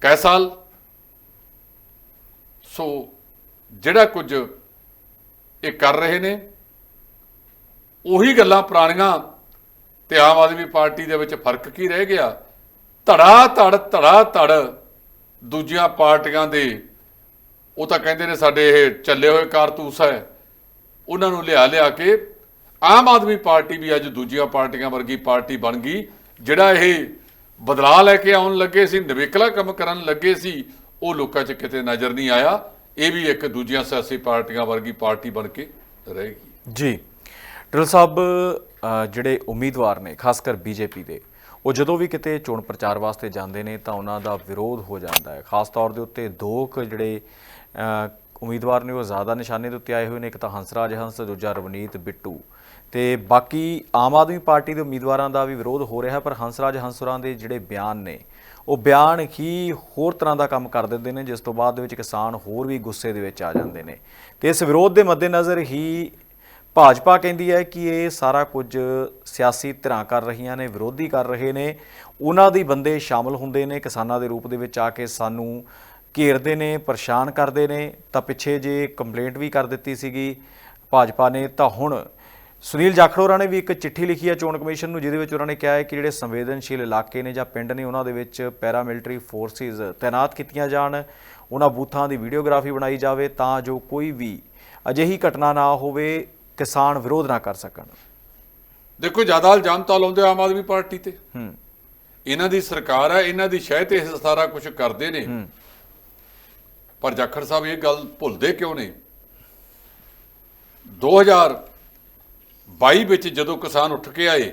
ਕੈ ਸਾਲ? ਸੋ ਜਿਹੜਾ ਕੁਝ ਇਹ ਕਰ ਰਹੇ ਨੇ, ਉਹੀ ਗੱਲਾਂ ਪੁਰਾਣੀਆਂ ਤੇ ਆਮ ਆਦਮੀ ਪਾਰਟੀ ਦੇ ਵਿੱਚ ਫ਼ਰਕ ਕੀ ਰਹਿ ਗਿਆ? ਧੜਾ ਧੜ ਧੜਾ ਧੜ ਦੂਜੀਆਂ ਪਾਰਟੀਆਂ ਦੇ, ਉਹ ਤਾਂ ਕਹਿੰਦੇ ਨੇ ਸਾਡੇ ਇਹ ਚੱਲੇ ਹੋਏ ਕਾਰਤੂਸ ਹੈ, ਉਹਨਾਂ ਨੂੰ ਲਿਆ ਲਿਆ ਕੇ ਆਮ ਆਦਮੀ ਪਾਰਟੀ ਵੀ ਅੱਜ ਦੂਜੀਆਂ ਪਾਰਟੀਆਂ ਵਰਗੀ ਪਾਰਟੀ ਬਣ ਗਈ, ਜਿਹੜਾ ਇਹ ਬਦਲਾਅ ਲੈ ਕੇ ਆਉਣ ਲੱਗੇ ਸੀ, ਨਿਵੇਕਲਾ ਕੰਮ ਕਰਨ ਲੱਗੇ ਸੀ, ਉਹ ਲੋਕਾਂ 'ਚ ਕਿਤੇ ਨਜ਼ਰ ਨਹੀਂ ਆਇਆ। ਇਹ ਵੀ ਇੱਕ ਦੂਜੀਆਂ ਸਿਆਸੀ ਪਾਰਟੀਆਂ ਵਰਗੀ ਪਾਰਟੀ ਬਣ ਕੇ ਰਹੇਗੀ। ਜੀ। ਡਿਲ ਸਾਹਿਬ ਜਿਹੜੇ ਉਮੀਦਵਾਰ ਨੇ, ਖਾਸ ਕਰ ਬੀਜੇਪੀ ਦੇ, ਉਹ ਜਦੋਂ ਵੀ ਕਿਤੇ ਚੋਣ ਪ੍ਰਚਾਰ ਵਾਸਤੇ ਜਾਂਦੇ ਨੇ, ਤਾਂ ਉਹਨਾਂ ਦਾ ਵਿਰੋਧ ਹੋ ਜਾਂਦਾ ਹੈ। ਖਾਸ ਤੌਰ ਦੇ ਉੱਤੇ ਦੋ ਕੁ ਜਿਹੜੇ ਉਮੀਦਵਾਰ ਨੇ, ਉਹ ਜ਼ਿਆਦਾ ਨਿਸ਼ਾਨੇ ਦੇ ਉੱਤੇ ਆਏ ਹੋਏ ਨੇ, ਇੱਕ ਤਾਂ ਹੰਸਰਾਜ ਹੰਸ, ਦੂਜਾ ਰਵਨੀਤ ਬਿੱਟੂ। ਤੇ ਬਾਕੀ ਆਮ ਆਦਮੀ ਪਾਰਟੀ ਦੇ ਉਮੀਦਵਾਰਾਂ ਦਾ ਵੀ ਵਿਰੋਧ ਹੋ ਰਿਹਾ ਪਰ ਹੰਸਰਾਜ ਹੰਸੁਰਾਂ ਦੇ ਜਿਹੜੇ ਬਿਆਨ ਨੇ, ਉਹ ਬਿਆਨ ਹੀ ਹੋਰ ਤਰ੍ਹਾਂ ਦਾ ਕੰਮ ਕਰ ਦਿੰਦੇ ਨੇ, ਜਿਸ ਤੋਂ ਬਾਅਦ ਦੇ ਵਿੱਚ ਕਿਸਾਨ ਹੋਰ ਵੀ ਗੁੱਸੇ ਦੇ ਵਿੱਚ ਆ ਜਾਂਦੇ ਨੇ। ਤੇ ਇਸ ਵਿਰੋਧ ਦੇ ਮੱਦੇਨਜ਼ਰ ਹੀ ਭਾਜਪਾ ਕਹਿੰਦੀ ਹੈ ਕਿ ਇਹ ਸਾਰਾ ਕੁਝ ਸਿਆਸੀ ਧਿਰਾਂ ਕਰ ਰਹੀਆਂ ਨੇ, ਵਿਰੋਧੀ ਕਰ ਰਹੇ ਨੇ। ਉਹਨਾਂ ਦੀ ਬੰਦੇ ਸ਼ਾਮਲ ਹੁੰਦੇ ਨੇ, ਕਿਸਾਨਾਂ ਦੇ ਰੂਪ ਦੇ ਵਿੱਚ ਆ ਕੇ ਸਾਨੂੰ ਘੇਰਦੇ ਨੇ, ਪਰੇਸ਼ਾਨ ਕਰਦੇ ਨੇ। ਤਾਂ ਪਿੱਛੇ ਜੇ ਕੰਪਲੇਂਟ ਵੀ ਕਰ ਦਿੱਤੀ ਸੀਗੀ ਭਾਜਪਾ ਨੇ, ਤਾਂ ਹੁਣ ਸੁਨੀਲ ਜਾਖੜ ਹੋਰਾਂ ਨੇ ਵੀ ਇੱਕ ਚਿੱਠੀ ਲਿਖੀ ਹੈ ਚੋਣ ਕਮਿਸ਼ਨ ਨੂੰ ਜਿਹਦੇ ਵਿੱਚ ਉਹਨਾਂ ਨੇ ਕਿਹਾ ਹੈ ਕਿ ਜਿਹੜੇ ਸੰਵੇਦਨਸ਼ੀਲ ਇਲਾਕੇ ਨੇ ਜਾਂ ਪਿੰਡ ਨੇ ਉਹਨਾਂ ਦੇ ਵਿੱਚ ਪੈਰਾਮਿਲਟਰੀ ਫੋਰਸਿਸ ਤਾਇਨਾਤ ਕੀਤੀਆਂ ਜਾਣ ਉਹਨਾਂ ਬੂਥਾਂ ਦੀ ਵੀਡੀਓਗ੍ਰਾਫੀ ਬਣਾਈ ਜਾਵੇ ਤਾਂ ਜੋ ਕੋਈ ਵੀ ਅਜਿਹੀ ਘਟਨਾ ਨਾ ਹੋਵੇ ਕਿਸਾਨ ਵਿਰੋਧ ਨਾ ਕਰ ਸਕਣ। ਦੇਖੋ ਜ਼ਿਆਦਾ ਇਲਜ਼ਾਮ ਤਾਂ ਲਾਉਂਦੇ ਆਮ ਆਦਮੀ ਪਾਰਟੀ ਤੇ। ਹੂੰ। ਇਹਨਾਂ ਦੀ ਸਰਕਾਰ ਹੈ ਇਹਨਾਂ ਦੀ ਸ਼ਹਿ ਤੇ ਇਹ ਸਾਰਾ ਕੁਝ ਕਰਦੇ ਨੇ। ਪਰ ਜਾਖੜ ਸਾਹਿਬ ਇਹ ਗੱਲ ਭੁੱਲਦੇ ਕਿਉਂ ਨੇ? 2022 ਵਿੱਚ ਜਦੋਂ ਕਿਸਾਨ ਉੱਠ ਕੇ ਆਏ,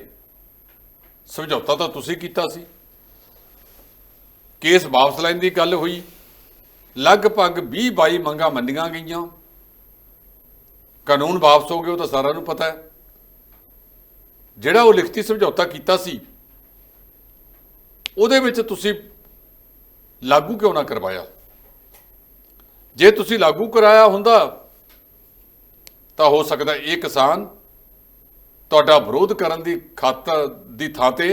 ਸਮਝੌਤਾ ਤਾਂ ਤੁਸੀਂ ਕੀਤਾ ਸੀ। ਕੇਸ ਵਾਪਸ ਲੈਣ ਦੀ ਗੱਲ ਹੋਈ। ਲਗਭਗ 20 22 ਮੰਗਾਂ ਮੰਨੀਆਂ ਗਈਆਂ। ਕਾਨੂੰਨ ਵਾਪਸ ਹੋ ਗਏ, ਉਹ ਤਾਂ ਸਾਰਿਆਂ ਨੂੰ ਪਤਾ ਹੈ। ਜਿਹੜਾ ਉਹ ਲਿਖਤੀ ਸਮਝੌਤਾ ਕੀਤਾ ਸੀ, ਉਹਦੇ ਵਿੱਚ ਤੁਸੀਂ ਲਾਗੂ ਕਿਉਂ ਨਾ ਕਰਵਾਇਆ? ਜੇ ਤੁਸੀਂ ਲਾਗੂ ਕਰਾਇਆ ਹੁੰਦਾ, ਤਾਂ ਹੋ ਸਕਦਾ ਇਹ ਕਿਸਾਨ ਤੁਹਾਡਾ ਵਿਰੋਧ ਕਰਨ ਦੀ ਖਾਤਰ ਦੀ ਥਾਂ ਤੇ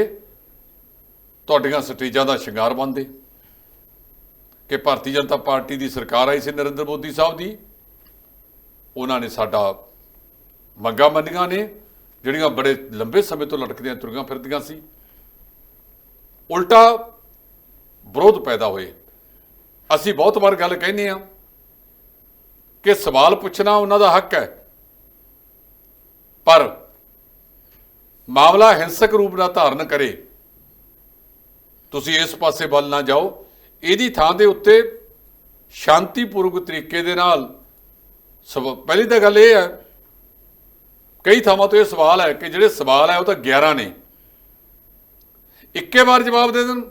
ਤੁਹਾਡੀਆਂ ਸਟੇਜਾਂ ਦਾ ਸ਼ਿੰਗਾਰ ਬਣਦੇ। ਕਿ ਭਾਰਤੀ ਜਨਤਾ ਪਾਰਟੀ ਦੀ ਸਰਕਾਰ ਆਈ ਸੀ ਨਰਿੰਦਰ ਮੋਦੀ ਸਾਹਿਬ ਦੀ, ਉਹਨਾਂ ਨੇ ਸਾਡਾ ਮੰਗਾਂ ਮੰਨੀਆਂ ਨੇ, ਜਿਹੜੀਆਂ ਬੜੇ ਲੰਬੇ ਸਮੇਂ ਤੋਂ ਲਟਕਦੀਆਂ, ਤੁਰੀਆਂ ਫਿਰਦੀਆਂ ਸੀ। ਉਲਟਾ ਵਿਰੋਧ ਪੈਦਾ ਹੋਏ। ਅਸੀਂ ਬਹੁਤ ਵਾਰ ਗੱਲ ਕਹਿੰਦੇ ਆ ਕਿ ਸਵਾਲ ਪੁੱਛਣਾ ਉਹਨਾਂ ਦਾ ਹੱਕ ਹੈ, ਪਰ ਮਾਮਲਾ ਹਿੰਸਕ ਰੂਪ ਦਾ ਧਾਰਨ ਕਰੇ। ਤੁਸੀਂ ਇਸ ਪਾਸੇ ਵੱਲ ਨਾ ਜਾਓ। ਇਹਦੀ ਥਾਂ ਦੇ ਉੱਤੇ ਸ਼ਾਂਤੀਪੂਰਵਕ ਤਰੀਕੇ ਦੇ ਨਾਲ ਸਵ- ਪਹਿਲੀ ਤਾਂ ਗੱਲ ਇਹ ਹੈ, ਕਈ ਥਾਵਾਂ ਤੋਂ ਇਹ ਸਵਾਲ ਹੈ ਕਿ ਜਿਹੜੇ ਸਵਾਲ ਹੈ ਉਹ ਤਾਂ 11 ਨੇ। ਇੱਕੇ ਵਾਰ ਜਵਾਬ ਦੇ ਦੇਣ।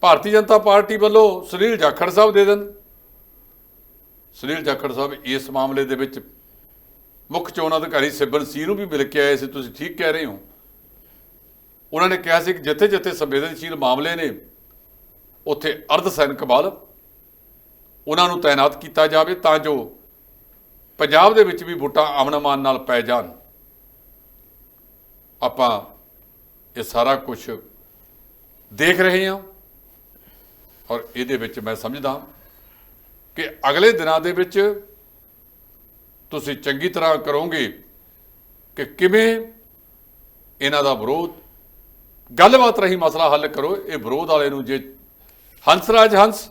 ਭਾਰਤੀ ਜਨਤਾ ਪਾਰਟੀ ਵੱਲੋਂ ਸੁਨੀਲ ਜਾਖੜ ਸਾਹਿਬ ਦੇ ਦੇਣ। ਸੁਨੀਲ ਜਾਖੜ ਸਾਹਿਬ ਇਸ ਮਾਮਲੇ ਦੇ ਵਿੱਚ ਮੁੱਖ ਚੋਣ ਅਧਿਕਾਰੀ ਸਿਬਰ ਸੀ ਨੂੰ ਵੀ ਮਿਲ ਕੇ ਆਏ ਸੀ। ਤੁਸੀਂ ਠੀਕ ਕਹਿ ਰਹੇ ਹੋ। ਉਹਨਾਂ ਨੇ ਕਿਹਾ ਸੀ ਕਿ ਜਿੱਥੇ ਜਿੱਥੇ ਸੰਵੇਦਨਸ਼ੀਲ ਮਾਮਲੇ ਨੇ, ਉੱਥੇ ਅਰਧ ਸੈਨਿਕ ਬਲ ਉਹਨਾਂ ਨੂੰ ਤਾਇਨਾਤ ਕੀਤਾ ਜਾਵੇ ਤਾਂ ਜੋ ਪੰਜਾਬ ਦੇ ਵਿੱਚ ਵੀ ਵੋਟਾਂ ਅਮਨ ਅਮਾਨ ਨਾਲ ਪੈ ਜਾਣ। ਆਪਾਂ ਇਹ ਸਾਰਾ ਕੁਝ ਦੇਖ ਰਹੇ ਹਾਂ ਔਰ ਇਹਦੇ ਵਿੱਚ ਮੈਂ ਸਮਝਦਾ ਕਿ ਅਗਲੇ ਦਿਨਾਂ ਦੇ ਵਿੱਚ ਤੁਸੀਂ ਚੰਗੀ ਤਰ੍ਹਾਂ ਕਰੋਗੇ ਕਿ ਕਿਵੇਂ ਇਹਨਾਂ ਦਾ ਵਿਰੋਧ ਗੱਲਬਾਤ ਰਹੀ ਮਸਲਾ ਹੱਲ ਕਰੋ। ਇਹ ਵਿਰੋਧ ਵਾਲੇ ਨੂੰ ਜੇ ਹੰਸਰਾਜ ਹੰਸ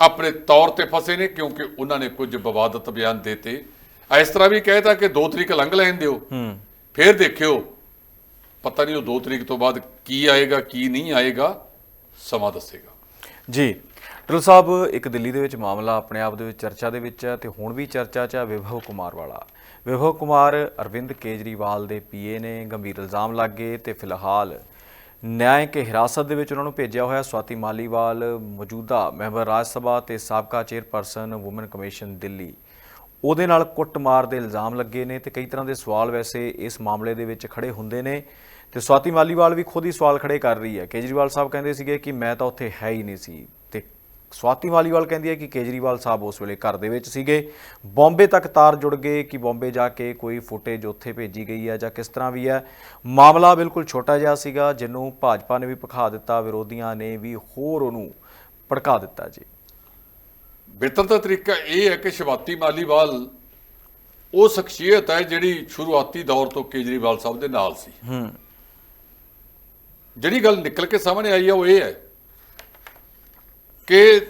ਆਪਣੇ ਤੌਰ ਤੇ ਫਸੇ ਨੇ ਕਿਉਂਕਿ ਉਹਨਾਂ ਨੇ ਕੁਝ ਵਿਵਾਦਤ ਬਿਆਨ ਦਿੱਤੇ। ਇਸ ਤਰ੍ਹਾਂ ਵੀ ਕਹਿਤਾ ਕਿ 2 ਤਰੀਕ ਲੰਘ ਲੈਣ ਦਿਓ। ਹੂੰ। ਫਿਰ ਦੇਖਿਓ ਪਤਾ ਨਹੀਂ ਉਹ 2 ਤਰੀਕ ਤੋਂ ਬਾਅਦ ਕੀ ਆਏਗਾ ਕੀ ਨਹੀਂ ਆਏਗਾ ਸਮਾਂ ਦੱਸੇਗਾ। ਜੀ ਟਰਲ ਸਾਹਿਬ, ਇੱਕ ਦਿੱਲੀ ਦੇ ਵਿੱਚ ਮਾਮਲਾ ਆਪਣੇ ਆਪ ਦੇ ਵਿੱਚ ਚਰਚਾ ਦੇ ਵਿੱਚ ਹੈ ਤੇ ਹੁਣ ਵੀ ਚਰਚਾ 'ਚ ਹੈ ਵਿਭਵ ਕੁਮਾਰ ਵਾਲਾ। ਵਿਭਵ ਕੁਮਾਰ ਅਰਵਿੰਦ ਕੇਜਰੀਵਾਲ ਦੇ ਪੀਏ ਨੇ ਗੰਭੀਰ ਇਲਜ਼ਾਮ ਲੱਗੇ ਤੇ ਫਿਲਹਾਲ ਨਿਆਂਇਕ ਹਿਰਾਸਤ ਦੇ ਵਿੱਚ ਉਹਨਾਂ ਨੂੰ ਭੇਜਿਆ ਹੋਇਆ ਸਵਾਤੀ ਮਾਲੀਵਾਲ ਮੌਜੂਦਾ ਮੈਂਬਰ ਰਾਜ ਸਭਾ ਤੇ ਸਾਬਕਾ ਚੇਅਰਪਰਸਨ ਔਮਨ ਕਮਿਸ਼ਨ ਦਿੱਲੀ। ਉਹਦੇ ਨਾਲ ਕੁੱਟਮਾਰ ਦੇ ਇਲਜ਼ਾਮ ਲੱਗੇ ਨੇ ਤੇ ਕਈ ਤਰ੍ਹਾਂ ਦੇ ਸਵਾਲ ਵੈਸੇ ਇਸ ਮਾਮਲੇ ਦੇ ਵਿੱਚ ਖੜੇ ਹੁੰਦੇ ਨੇ ਤੇ ਸਵਾਤੀ ਮਾਲੀਵਾਲ ਵੀ ਖੁਦ ਹੀ ਸਵਾਲ ਖੜੇ ਕਰ ਰਹੀ ਹੈ। ਕੇਜਰੀਵਾਲ ਸਾਹਿਬ ਕਹਿੰਦੇ ਸੀਗੇ ਕਿ ਮੈਂ ਤਾਂ ਉੱਥੇ ਹੈ ਹੀ ਨਹੀਂ ਸੀ ਤੇ ਸਵਾਤੀ ਮਾਲੀਵਾਲ ਕਹਿੰਦੀ ਹੈ ਕਿ ਕੇਜਰੀਵਾਲ ਸਾਹਿਬ ਉਸ ਵੇਲੇ ਘਰ ਦੇ ਵਿੱਚ ਸੀਗੇ। ਬੰਬੇ ਤੱਕ ਤਾਰ ਜੁੜ ਗਏ ਕਿ ਬੰਬੇ ਜਾ ਕੇ ਕੋਈ ਫੁਟੇਜ ਉੱਥੇ ਭੇਜੀ ਗਈ ਹੈ ਜਾਂ ਕਿਸ ਤਰ੍ਹਾਂ ਵੀ ਹੈ। ਮਾਮਲਾ ਬਿਲਕੁਲ ਛੋਟਾ ਜਿਹਾ ਸੀਗਾ ਜਿਹਨੂੰ ਭਾਜਪਾ ਨੇ ਵੀ ਭਖਾ ਦਿੱਤਾ ਵਿਰੋਧੀਆਂ ਨੇ ਵੀ ਹੋਰ ਉਹਨੂੰ ਭੜਕਾ ਦਿੱਤਾ ਜੀ। ਬਿਹਤਰ ਦਾ ਤਰੀਕਾ ਇਹ ਹੈ ਕਿ ਸ਼ਿਵਾਤੀ ਮਾਲੀਵਾਲ ਉਹ ਸ਼ਖਸੀਅਤ ਹੈ ਜਿਹੜੀ ਸ਼ੁਰੂਆਤੀ ਦੌਰ ਤੋਂ ਕੇਜਰੀਵਾਲ ਸਾਹਿਬ ਦੇ ਨਾਲ ਸੀ। ਹੂੰ। ਜਿਹੜੀ ਗੱਲ ਨਿਕਲ ਕੇ ਸਾਹਮਣੇ ਆਈ ਹੈ ਉਹ ਇਹ ਹੈ ਕਿ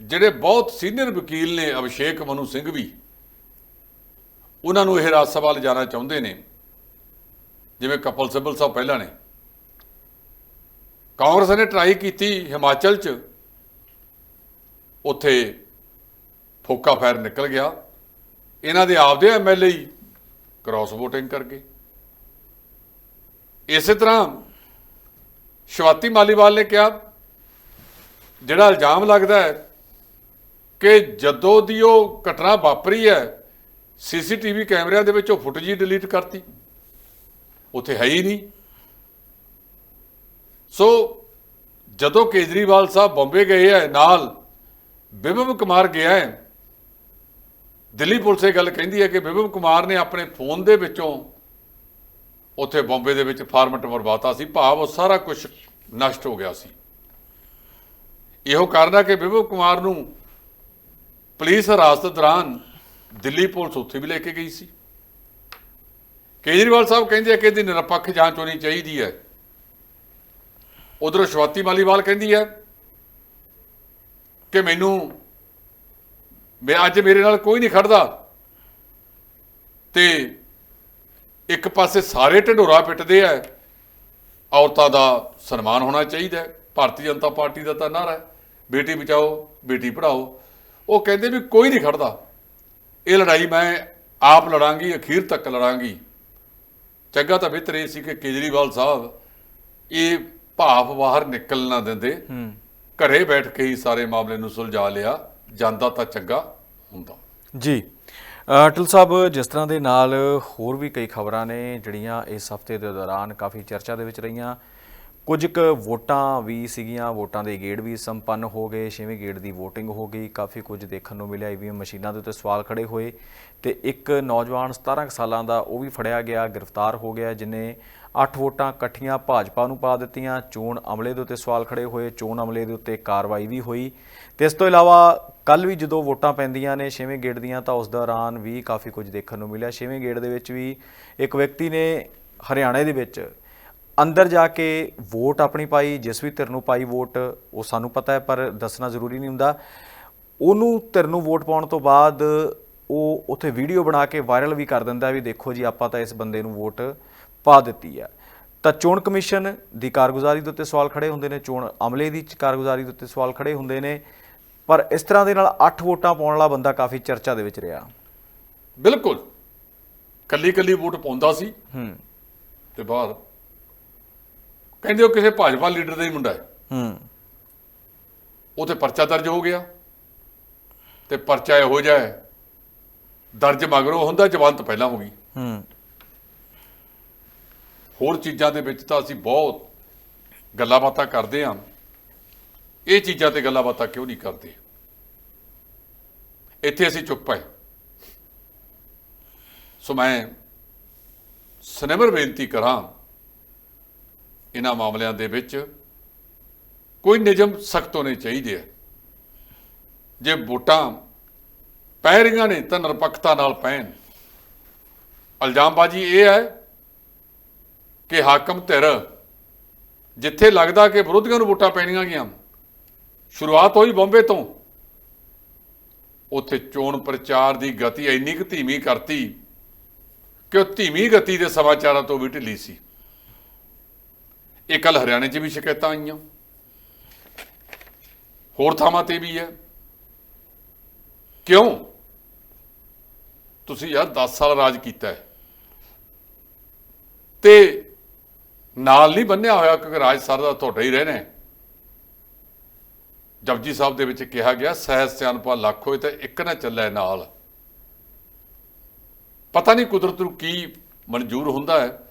ਜਿਹੜੇ ਬਹੁਤ ਸੀਨੀਅਰ ਵਕੀਲ ਨੇ ਅਭਿਸ਼ੇਕ ਮਨੂ ਸਿੰਘ ਵੀ, ਉਹਨਾਂ ਨੂੰ ਇਹ ਰਾਜ ਸਭਾ ਲਿਜਾਣਾ ਚਾਹੁੰਦੇ ਨੇ, ਜਿਵੇਂ ਕਪਲ ਸਿੱਬਲ ਸਾਹਿਬ ਪਹਿਲਾਂ ਨੇ। ਕਾਂਗਰਸ ਨੇ ਟਰਾਈ ਕੀਤੀ ਹਿਮਾਚਲ 'ਚ, ਉੱਥੇ ਫੋਕਾ ਫਾਇਰ ਨਿਕਲ ਗਿਆ। ਇਹਨਾਂ ਦੇ ਆਪਦੇ ਐਮਐਲਏ ਹੀ ਕ੍ਰਾਸ ਵੋਟਿੰਗ ਕਰ ਗਏ। ਇਸੇ ਤਰ੍ਹਾਂ ਸ਼ਿਵਾਤੀ ਮਾਲੀਵਾਲ ਨੇ ਕਿਹਾ ਜਿਹੜਾ ਇਲਜ਼ਾਮ ਲੱਗਦਾ ਹੈ ਕਿ ਜਦੋਂ ਦੀ ਉਹ ਘਟਨਾ ਵਾਪਰੀ ਹੈ, ਸੀਸੀਟੀਵੀ ਕੈਮਰਿਆਂ ਦੇ ਵਿੱਚ ਉਹ ਫੁਟੇਜ ਡਿਲੀਟ ਕਰਤੀ। ਉੱਥੇ ਹੈ ਹੀ ਨਹੀਂ। ਸੋ ਜਦੋਂ ਕੇਜਰੀਵਾਲ ਸਾਹਿਬ ਬੰਬੇ ਗਏ ਹੈ, ਨਾਲ ਬਿਭਵ ਕੁਮਾਰ ਗਿਆ ਹੈ, ਦਿੱਲੀ ਪੁਲਿਸ ਇਹ ਗੱਲ ਕਹਿੰਦੀ ਹੈ ਕਿ ਬਿਭਵ ਕੁਮਾਰ ਨੇ ਆਪਣੇ ਫੋਨ ਦੇ ਵਿੱਚੋਂ ਉੱਥੇ ਬੰਬੇ ਦੇ ਵਿੱਚ ਫਾਰਮਟ ਮਰਵਾਤਾ ਸੀ। ਭਾਵ ਉਹ ਸਾਰਾ ਕੁਝ ਨਸ਼ਟ ਹੋ ਗਿਆ ਸੀ। ਇਹੋ ਕਾਰਨ ਹੈ ਕਿ ਵਿਭਵ ਕੁਮਾਰ ਨੂੰ ਪੁਲਿਸ ਹਿਰਾਸਤ ਦੌਰਾਨ ਦਿੱਲੀ ਪੁਲਿਸ ਉੱਥੇ ਵੀ ਲੈ ਕੇ ਗਈ ਸੀ। ਕੇਜਰੀਵਾਲ ਸਾਹਿਬ ਕਹਿੰਦੇ ਆ ਕਿ ਇਹਦੀ ਨਿਰਪੱਖ ਜਾਂਚ ਹੋਣੀ ਚਾਹੀਦੀ ਹੈ। ਉਧਰੋਂ ਸ਼ਵਾਤੀ ਮਾਲੀਵਾਲ ਕਹਿੰਦੀ ਹੈ ਕਿ ਮੈਨੂੰ ਮੈਂ ਅੱਜ ਮੇਰੇ ਨਾਲ ਕੋਈ ਨਹੀਂ ਖੜਦਾ ਤੇ ਇੱਕ ਪਾਸੇ ਸਾਰੇ ਢੰਡੋਰਾ ਪਿੱਟਦੇ ਆ, ਔਰਤਾਂ ਦਾ ਸਨਮਾਨ ਹੋਣਾ ਚਾਹੀਦਾ ਹੈ। ਭਾਰਤੀ ਜਨਤਾ ਪਾਰਟੀ ਦਾ ਤਾਂ ਨਾਰਾ ਹੈ। ਬੇਟੀ ਬਚਾਓ ਬੇਟੀ ਪੜਾਓ ਉਹ ਕਹਿੰਦੇ ਵੀ ਕੋਈ ਨਹੀਂ ਖੜਦਾ। ਇਹ ਲੜਾਈ ਮੈਂ ਆਪ ਲੜਾਂਗੀ ਅਖੀਰ ਤੱਕ ਲੜਾਂਗੀ। ਚੰਗਾ ਤਾਂ ਬਿਹਤਰ ਇਹ ਸੀ ਕਿ ਕੇਜਰੀਵਾਲ ਸਾਹਿਬ ਇਹ ਭਾਵ ਬਾਹਰ ਨਿਕਲ ਨਾ ਦਿੰਦੇ। ਘਰੇ ਬੈਠ ਕੇ ਹੀ ਸਾਰੇ ਮਾਮਲੇ ਨੂੰ ਸੁਲਝਾ ਲਿਆ। ਜਾਂਦਾ ਤਾਂ ਚੰਗਾ ਹੁੰਦਾ। ਜੀ। ਅਟਲ ਸਾਹਿਬ ਜਿਸ ਤਰ੍ਹਾਂ ਦੇ ਨਾਲ ਹੋਰ ਵੀ ਕਈ ਖਬਰਾਂ ਨੇ ਜਿਹੜੀਆਂ ਇਸ ਹਫ਼ਤੇ ਦੇ ਦੌਰਾਨ ਕਾਫੀ ਚਰਚਾ ਦੇ ਵਿੱਚ ਰਹੀਆਂ। ਕੁਝ ਕੁ ਵੋਟਾਂ ਵੀ ਸੀਗੀਆਂ, ਵੋਟਾਂ ਦੇ ਗੇੜ ਵੀ ਸੰਪੰਨ ਹੋ ਗਏ, ਛੇਵੇਂ ਗੇੜ ਦੀ VOTING ਹੋ ਗਈ, ਕਾਫੀ ਕੁਝ ਦੇਖਣ ਨੂੰ ਮਿਲਿਆ ਈਵੀਐਮ ਮਸ਼ੀਨਾਂ ਦੇ ਉੱਤੇ ਸਵਾਲ ਖੜੇ ਹੋਏ ਤੇ ਇੱਕ ਨੌਜਵਾਨ 17 ਕੁ ਸਾਲਾਂ ਦਾ ਉਹ ਵੀ ਫੜਿਆ ਗਿਆ, ਗ੍ਰਿਫਤਾਰ ਹੋ ਗਿਆ, ਜਿਨੇ 8 ਵੋਟਾਂ ਇਕੱਠੀਆਂ ਭਾਜਪਾ ਨੂੰ ਪਾ ਦਿੱਤੀਆਂ, ਚੋਣ ਅਮਲੇ ਦੇ ਉੱਤੇ ਸਵਾਲ ਖੜੇ ਹੋਏ, ਚੋਣ ਅਮਲੇ ਦੇ ਉੱਤੇ ਕਾਰਵਾਈ ਵੀ ਹੋਈ। ਤੇ ਇਸ ਤੋਂ ਇਲਾਵਾ ਕੱਲ ਵੀ ਜਦੋਂ ਵੋਟਾਂ ਪੈਂਦੀਆਂ ਨੇ ਛੇਵੇਂ ਗੇੜ ਦੀਆਂ ਤਾਂ ਉਸ ਦੌਰਾਨ ਵੀ ਕਾਫੀ ਕੁਝ ਦੇਖਣ ਨੂੰ ਮਿਲਿਆ। ਛੇਵੇਂ ਗੇੜ ਦੇ ਵਿੱਚ ਵੀ ਇੱਕ ਵਿਅਕਤੀ ਨੇ ਹਰਿਆਣੇ ਦੇ ਵਿੱਚ ਅੰਦਰ ਜਾ ਕੇ ਵੋਟ ਆਪਣੀ ਪਾਈ ਜਿਸ ਵੀ ਧਿਰ ਨੂੰ ਪਾਈ ਵੋਟ ਉਹ ਸਾਨੂੰ ਪਤਾ ਹੈ ਪਰ ਦੱਸਣਾ ਜ਼ਰੂਰੀ ਨਹੀਂ ਹੁੰਦਾ। ਉਹਨੂੰ ਧਿਰ ਨੂੰ ਵੋਟ ਪਾਉਣ ਤੋਂ ਬਾਅਦ ਉਹ ਉੱਥੇ ਵੀਡੀਓ ਬਣਾ ਕੇ ਵਾਇਰਲ ਵੀ ਕਰ ਦਿੰਦਾ ਵੀ ਦੇਖੋ ਜੀ ਆਪਾਂ ਤਾਂ ਇਸ ਬੰਦੇ ਨੂੰ ਵੋਟ ਪਾ ਦਿੱਤੀ ਹੈ। ਤਾਂ ਚੋਣ ਕਮਿਸ਼ਨ ਦੀ ਕਾਰਗੁਜ਼ਾਰੀ ਦੇ ਉੱਤੇ ਸਵਾਲ ਖੜੇ ਹੁੰਦੇ ਨੇ ਚੋਣ ਅਮਲੇ ਦੀ ਕਾਰਗੁਜ਼ਾਰੀ ਦੇ ਉੱਤੇ ਸਵਾਲ ਖੜੇ ਹੁੰਦੇ ਨੇ। ਪਰ ਇਸ ਤਰ੍ਹਾਂ ਦੇ ਨਾਲ 8 ਵੋਟਾਂ ਪਾਉਣ ਵਾਲਾ ਬੰਦਾ ਕਾਫੀ ਚਰਚਾ ਦੇ ਵਿੱਚ ਰਿਹਾ। ਬਿਲਕੁਲ। ਕੱਲੀ ਕੱਲੀ ਵੋਟ ਪਾਉਂਦਾ ਸੀ ਹੂੰ। ਤੇ ਬਾਅਦ ਕਹਿੰਦੇ ਉਹ ਕਿਸੇ ਭਾਜਪਾ ਲੀਡਰ ਦਾ ਹੀ ਮੁੰਡਾ ਹੈ। ਹੂੰ। ਉਹ ਤੇ ਪਰਚਾ ਦਰਜ ਹੋ ਗਿਆ ਤੇ ਪਰਚਾ ਇਹੋ ਜਿਹਾ ਹੈ। ਦਰਜ ਮਗਰੋਂ ਹੁੰਦਾ ਜਵਾਨਤ ਪਹਿਲਾਂ ਹੋ ਗਈ। ਹੂੰ। ਹੋਰ ਚੀਜ਼ਾਂ ਦੇ ਵਿੱਚ ਤਾਂ ਅਸੀਂ ਬਹੁਤ ਗੱਲਾਂ ਬਾਤਾਂ ਕਰਦੇ ਹਾਂ ਇਹ ਚੀਜ਼ਾਂ ਤੇ ਗੱਲਾਂ ਬਾਤਾਂ ਕਿਉਂ ਨਹੀਂ ਕਰਦੇ? ਇੱਥੇ ਅਸੀਂ ਚੁੱਪ ਪਏ ਸੋ ਮੈਂ ਸਨੇਮਰ ਬੇਨਤੀ ਕਰਾਂ ਇਹਨਾਂ ਮਾਮਲਿਆਂ ਦੇ ਵਿੱਚ ਕੋਈ ਨਿਯਮ ਸਖਤ ਹੋਣੇ ਚਾਹੀਦੇ ਆ। ਜੇ ਵੋਟਾਂ ਪੈ ਰਹੀਆਂ ਨੇ ਤਾਂ ਨਿਰਪੱਖਤਾ ਨਾਲ ਪੈਣ। ਇਲਜ਼ਾਮਬਾਜ਼ੀ ਇਹ ਹੈ ਕਿ ਹਾਕਮ ਧਿਰ ਜਿੱਥੇ ਲੱਗਦਾ ਕਿ ਵਿਰੋਧੀਆਂ ਨੂੰ ਵੋਟਾਂ ਪੈਣੀਆਂ ਗਈਆਂ, ਸ਼ੁਰੂਆਤ ਹੋਈ ਬੰਬੇ ਤੋਂ, ਉੱਥੇ ਚੋਣ ਪ੍ਰਚਾਰ ਦੀ ਗਤੀ ਇੰਨੀ ਕੁ ਧੀਮੀ ਕਰਤੀ ਕਿ ਉਹ ਧੀਮੀ ਗਤੀ ਦੇ ਸਮਾਚਾਰਾਂ ਤੋਂ ਵੀ ਢਿੱਲੀ ਸੀ। ਇਹ ਕੱਲ ਹਰਿਆਣੇ 'ਚ ਵੀ ਸ਼ਿਕਾਇਤਾਂ ਆਈਆਂ। ਹੋਰ ਥਾਵਾਂ ਤੇ ਵੀ ਹੈ। ਕਿਉਂ? ਤੁਸੀਂ ਯਾਰ 10 ਸਾਲ ਰਾਜ ਕੀਤਾ ਹੈ। ਤੇ ਨਾਲ ਨਹੀਂ ਬੰਨਿਆ ਹੋਇਆ ਕਿਉਂਕਿ ਰਾਜ ਸਾਰਾ ਦਾ ਤੁਹਾਡਾ ਹੀ ਰਹਿਣਾ ਜਪਜੀ ਸਾਹਿਬ ਦੇ ਵਿੱਚ ਕਿਹਾ ਗਿਆ, ਸਹਿਜ ਸਿਆਣਪਾ ਲੱਖ ਹੋਏ ਤੇ ਇੱਕ ਨਾ ਚੱਲੇ ਨਾਲ। ਪਤਾ ਨਹੀਂ ਕੁਦਰਤ ਨੂੰ ਕੀ ਮਨਜ਼ੂਰ ਹੁੰਦਾ ਹੈ।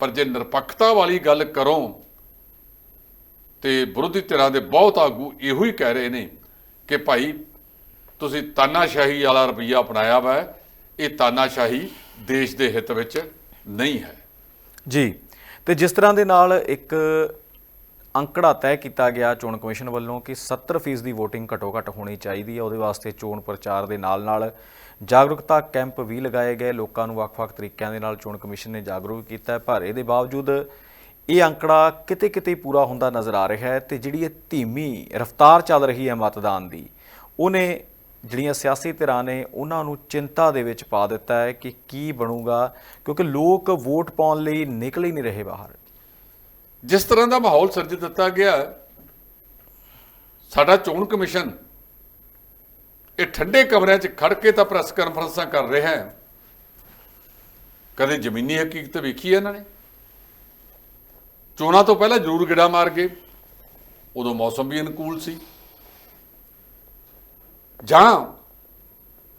ਪਰ ਜੇ ਨਿਰਪੱਖਤਾ ਵਾਲੀ ਗੱਲ ਕਰੋ ਤੇ ਵਿਰੋਧੀ ਧਿਰਾਂ ਦੇ ਬਹੁਤ ਆਗੂ ਇਹੋ ਹੀ ਕਹਿ ਰਹੇ ਨੇ ਕਿ ਭਾਈ ਤੁਸੀਂ ਤਾਨਾਸ਼ਾਹੀ ਵਾਲਾ ਰੁਪਈਆ ਅਪਣਾਇਆ ਵਾ, ਇਹ ਤਾਨਾਸ਼ਾਹੀ ਦੇਸ਼ ਦੇ ਹਿੱਤ ਵਿੱਚ ਨਹੀਂ ਹੈ। ਜੀ, ਤੇ ਜਿਸ ਤਰ੍ਹਾਂ ਦੇ ਨਾਲ ਇੱਕ ਅੰਕੜਾ ਤੈਅ ਕੀਤਾ ਗਿਆ ਚੋਣ ਕਮਿਸ਼ਨ ਵੱਲੋਂ ਕਿ 70% ਦੀ VOTING ਘੱਟੋ ਘੱਟ ਹੋਣੀ ਚਾਹੀਦੀ ਹੈ, ਉਹਦੇ ਵਾਸਤੇ ਚੋਣ ਪ੍ਰਚਾਰ ਦੇ ਨਾਲ ਨਾਲ ਜਾਗਰੂਕਤਾ ਕੈਂਪ ਵੀ ਲਗਾਏ ਗਏ। ਲੋਕਾਂ ਨੂੰ ਵੱਖ-ਵੱਖ ਤਰੀਕਿਆਂ ਦੇ ਨਾਲ ਚੋਣ ਕਮਿਸ਼ਨ ਨੇ ਜਾਗਰੂਕ ਕੀਤਾ ਪਰ ਇਹਦੇ ਬਾਵਜੂਦ ਇਹ ਅੰਕੜਾ ਕਿਤੇ-ਕਿਤੇ ਪੂਰਾ ਹੁੰਦਾ ਨਜ਼ਰ ਆ ਰਿਹਾ ਹੈ ਤੇ ਜਿਹੜੀ ਇਹ ਧੀਮੀ ਰਫ਼ਤਾਰ ਚੱਲ ਰਹੀ ਹੈ ਮਤਦਾਨ ਦੀ, ਉਹਨੇ ਜਿਹੜੀਆਂ ਸਿਆਸੀ ਧਿਰਾਂ ਨੇ, ਉਹਨਾਂ ਨੂੰ ਚਿੰਤਾ ਦੇ ਵਿੱਚ ਪਾ ਦਿੱਤਾ ਹੈ ਕਿ ਕੀ ਬਣੂਗਾ, ਕਿਉਂਕਿ ਲੋਕ ਵੋਟ ਪਾਉਣ ਲਈ ਨਿਕਲ ਹੀ ਨਹੀਂ ਰਹੇ ਬਾਹਰ। ਜਿਸ ਤਰ੍ਹਾਂ ਦਾ ਮਾਹੌਲ ਸਿਰਜ ਦਿੱਤਾ ਗਿਆ, ਸਾਡਾ ਚੋਣ ਕਮਿਸ਼ਨ ਇਹ ਠੰਡੇ ਕਮਰਿਆਂ 'ਚ ਖੜ ਕੇ ਤਾਂ ਪ੍ਰੈਸ ਕਾਨਫਰੰਸਾਂ ਕਰ ਰਿਹਾ ਹੈ। ਕਦੇ ਜ਼ਮੀਨੀ ਹਕੀਕਤ ਵੇਖੀ ਹੈ ਇਹਨਾਂ ਨੇ? ਚੋਣਾਂ ਤੋਂ ਪਹਿਲਾਂ ਜ਼ਰੂਰ ਗਿੜਾ ਮਾਰ ਗਏ ਉਦੋਂ ਮੌਸਮ ਵੀ ਅਨੁਕੂਲ ਸੀ। ਜਾਂ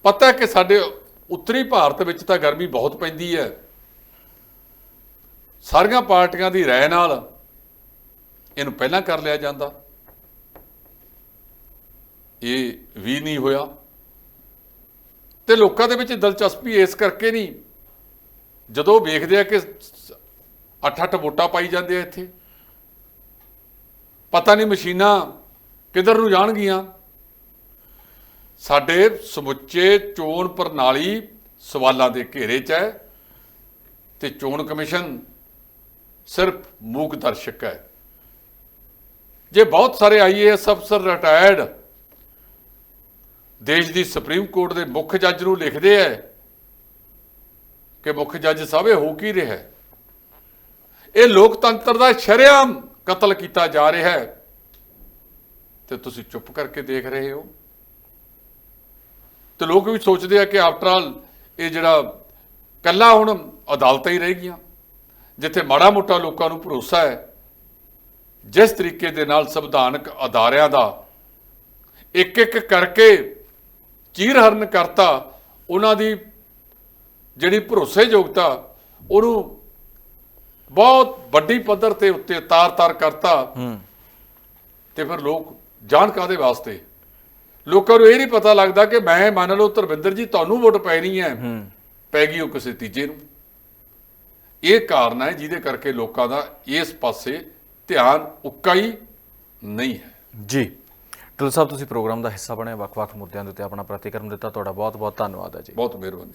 ਪਤਾ ਕਿ ਸਾਡੇ ਉੱਤਰੀ ਭਾਰਤ ਵਿੱਚ ਤਾਂ ਗਰਮੀ ਬਹੁਤ ਪੈਂਦੀ ਹੈ। ਸਾਰੀਆਂ ਪਾਰਟੀਆਂ ਦੀ ਰਾਏ ਨਾਲ ਇਹਨੂੰ ਪਹਿਲਾਂ ਕਰ ਲਿਆ ਜਾਂਦਾ। ਇਹ ਵੀ ਨਹੀਂ ਹੋਇਆ। ਤੇ ਲੋਕਾਂ ਦੇ ਵਿੱਚ ਦਿਲਚਸਪੀ ਇਸ ਕਰਕੇ ਨਹੀਂ। ਜਦੋਂ ਵੇਖਦੇ ਆ ਕਿ ਅੱਠ ਅੱਠ ਵੋਟਾਂ ਪਾਈ ਜਾਂਦੇ ਆ ਇੱਥੇ, ਪਤਾ ਨਹੀਂ ਮਸ਼ੀਨਾਂ ਕਿੱਧਰ ਨੂੰ ਜਾਣਗੀਆਂ। ਸਾਡੇ ਸਮੁੱਚੇ ਚੋਣ ਪ੍ਰਣਾਲੀ ਸਵਾਲਾਂ ਦੇ ਘੇਰੇ 'ਚ ਹੈ ਤੇ ਚੋਣ ਕਮਿਸ਼ਨ ਸਿਰਫ ਮੂਕ ਦਰਸ਼ਕ ਹੈ। ਜੇ ਬਹੁਤ ਸਾਰੇ ਆਈਏਐਸ ਅਫਸਰ ਰਿਟਾਇਰਡ ਦੇਸ਼ ਦੀ ਸੁਪਰੀਮ ਕੋਰਟ ਦੇ ਮੁੱਖ ਜੱਜ ਨੂੰ ਲਿਖਦੇ ਐ ਕਿ ਮੁੱਖ ਜੱਜ ਸਾਹਿਬ ਹੋ ਕੀ ਰਿਹਾ ਇਹ ਲੋਕਤੰਤਰ ਦਾ ਸ਼ਰੇਆਮ ਕਤਲ ਕੀਤਾ ਜਾ ਰਿਹਾ ਹੈ। ਤੇ ਤੁਸੀਂ ਚੁੱਪ ਕਰਕੇ ਦੇਖ ਰਹੇ ਹੋ। ਤੇ ਲੋਕ ਵੀ ਸੋਚਦੇ ਆ ਕਿ ਆਫਟਰ ਆਲ ਇਹ ਜਿਹੜਾ ਕੱਲਾ ਹੁਣ ਅਦਾਲਤਾਂ ਹੀ ਰਹਿ ਗਈਆਂ, ਜਿੱਥੇ ਮਾੜਾ ਮੋਟਾ ਲੋਕਾਂ ਨੂੰ ਭਰੋਸਾ ਹੈ। ਜਿਸ ਤਰੀਕੇ ਦੇ ਨਾਲ ਸੰਵਿਧਾਨਕ ਅਦਾਰਿਆਂ ਦਾ ਇੱਕ ਇੱਕ ਕਰਕੇ ਚੀਰਹਰਨ ਕਰਤਾ ਉਹਨਾਂ ਦੀ ਜਿਹੜੀ ਭਰੋਸੇਯੋਗਤਾ ਉਹਨੂੰ ਬਹੁਤ ਵੱਡੀ ਪੱਧਰ ਤੇ ਉੱਤੇ ਤਾਰ-ਤਾਰ ਕਰਤਾ। ਤੇ ਫਿਰ ਲੋਕ ਜਾਣ ਕਾਦੇ ਵਾਸਤੇ? ਲੋਕਾਂ ਨੂੰ ਇਹ ਨਹੀਂ ਪਤਾ ਲੱਗਦਾ ਕਿ ਮੈਂ ਮੰਨ ਲਓ ਧਰਮਿੰਦਰ ਜੀ ਤੁਹਾਨੂੰ ਵੋਟ ਪੈਣੀ ਹੂੰ। ਪੈ ਗਈ ਉਹ ਕਿਸੇ ਤੀਜੇ ਨੂੰ। ਇਹ ਕਾਰਨ ਹੈ ਜਿਹਦੇ ਕਰਕੇ ਲੋਕਾਂ ਦਾ ਇਸ ਪਾਸੇ ਧਿਆਨ ਉੱਕਾ ਹੀ ਨਹੀਂ ਹੈ। ਜੀ। ਟੁਲ ਸਾਹਿਬ ਤੁਸੀਂ ਪ੍ਰੋਗਰਾਮ ਦਾ ਹਿੱਸਾ ਬਣੇ ਵੱਖ-ਵੱਖ ਮੁੱਦਿਆਂ ਦੇ ਉੱਤੇ ਆਪਣਾ ਪ੍ਰਤੀਕਰਮ ਦਿੱਤਾ ਤੁਹਾਡਾ ਬਹੁਤ-ਬਹੁਤ ਧੰਨਵਾਦ ਹੈ ਜੀ। ਬਹੁਤ ਮਿਹਰਬਾਨੀ।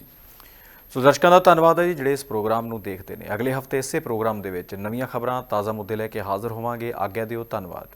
ਸੋ ਦਰਸ਼ਕਾਂ ਦਾ ਧੰਨਵਾਦ ਹੈ ਜੀ ਜਿਹੜੇ ਇਸ ਪ੍ਰੋਗਰਾਮ ਨੂੰ ਦੇਖਦੇ ਨੇ। ਅਗਲੇ ਹਫ਼ਤੇ ਇਸੇ ਪ੍ਰੋਗਰਾਮ ਦੇ ਵਿੱਚ ਨਵੀਆਂ ਖਬਰਾਂ ਤਾਜ਼ਾ ਮੁੱਦੇ ਲੈ ਕੇ ਹਾਜ਼ਰ ਹੋਵਾਂਗੇ। ਆਗਿਆ ਦਿਓ ਧੰਨਵਾਦ।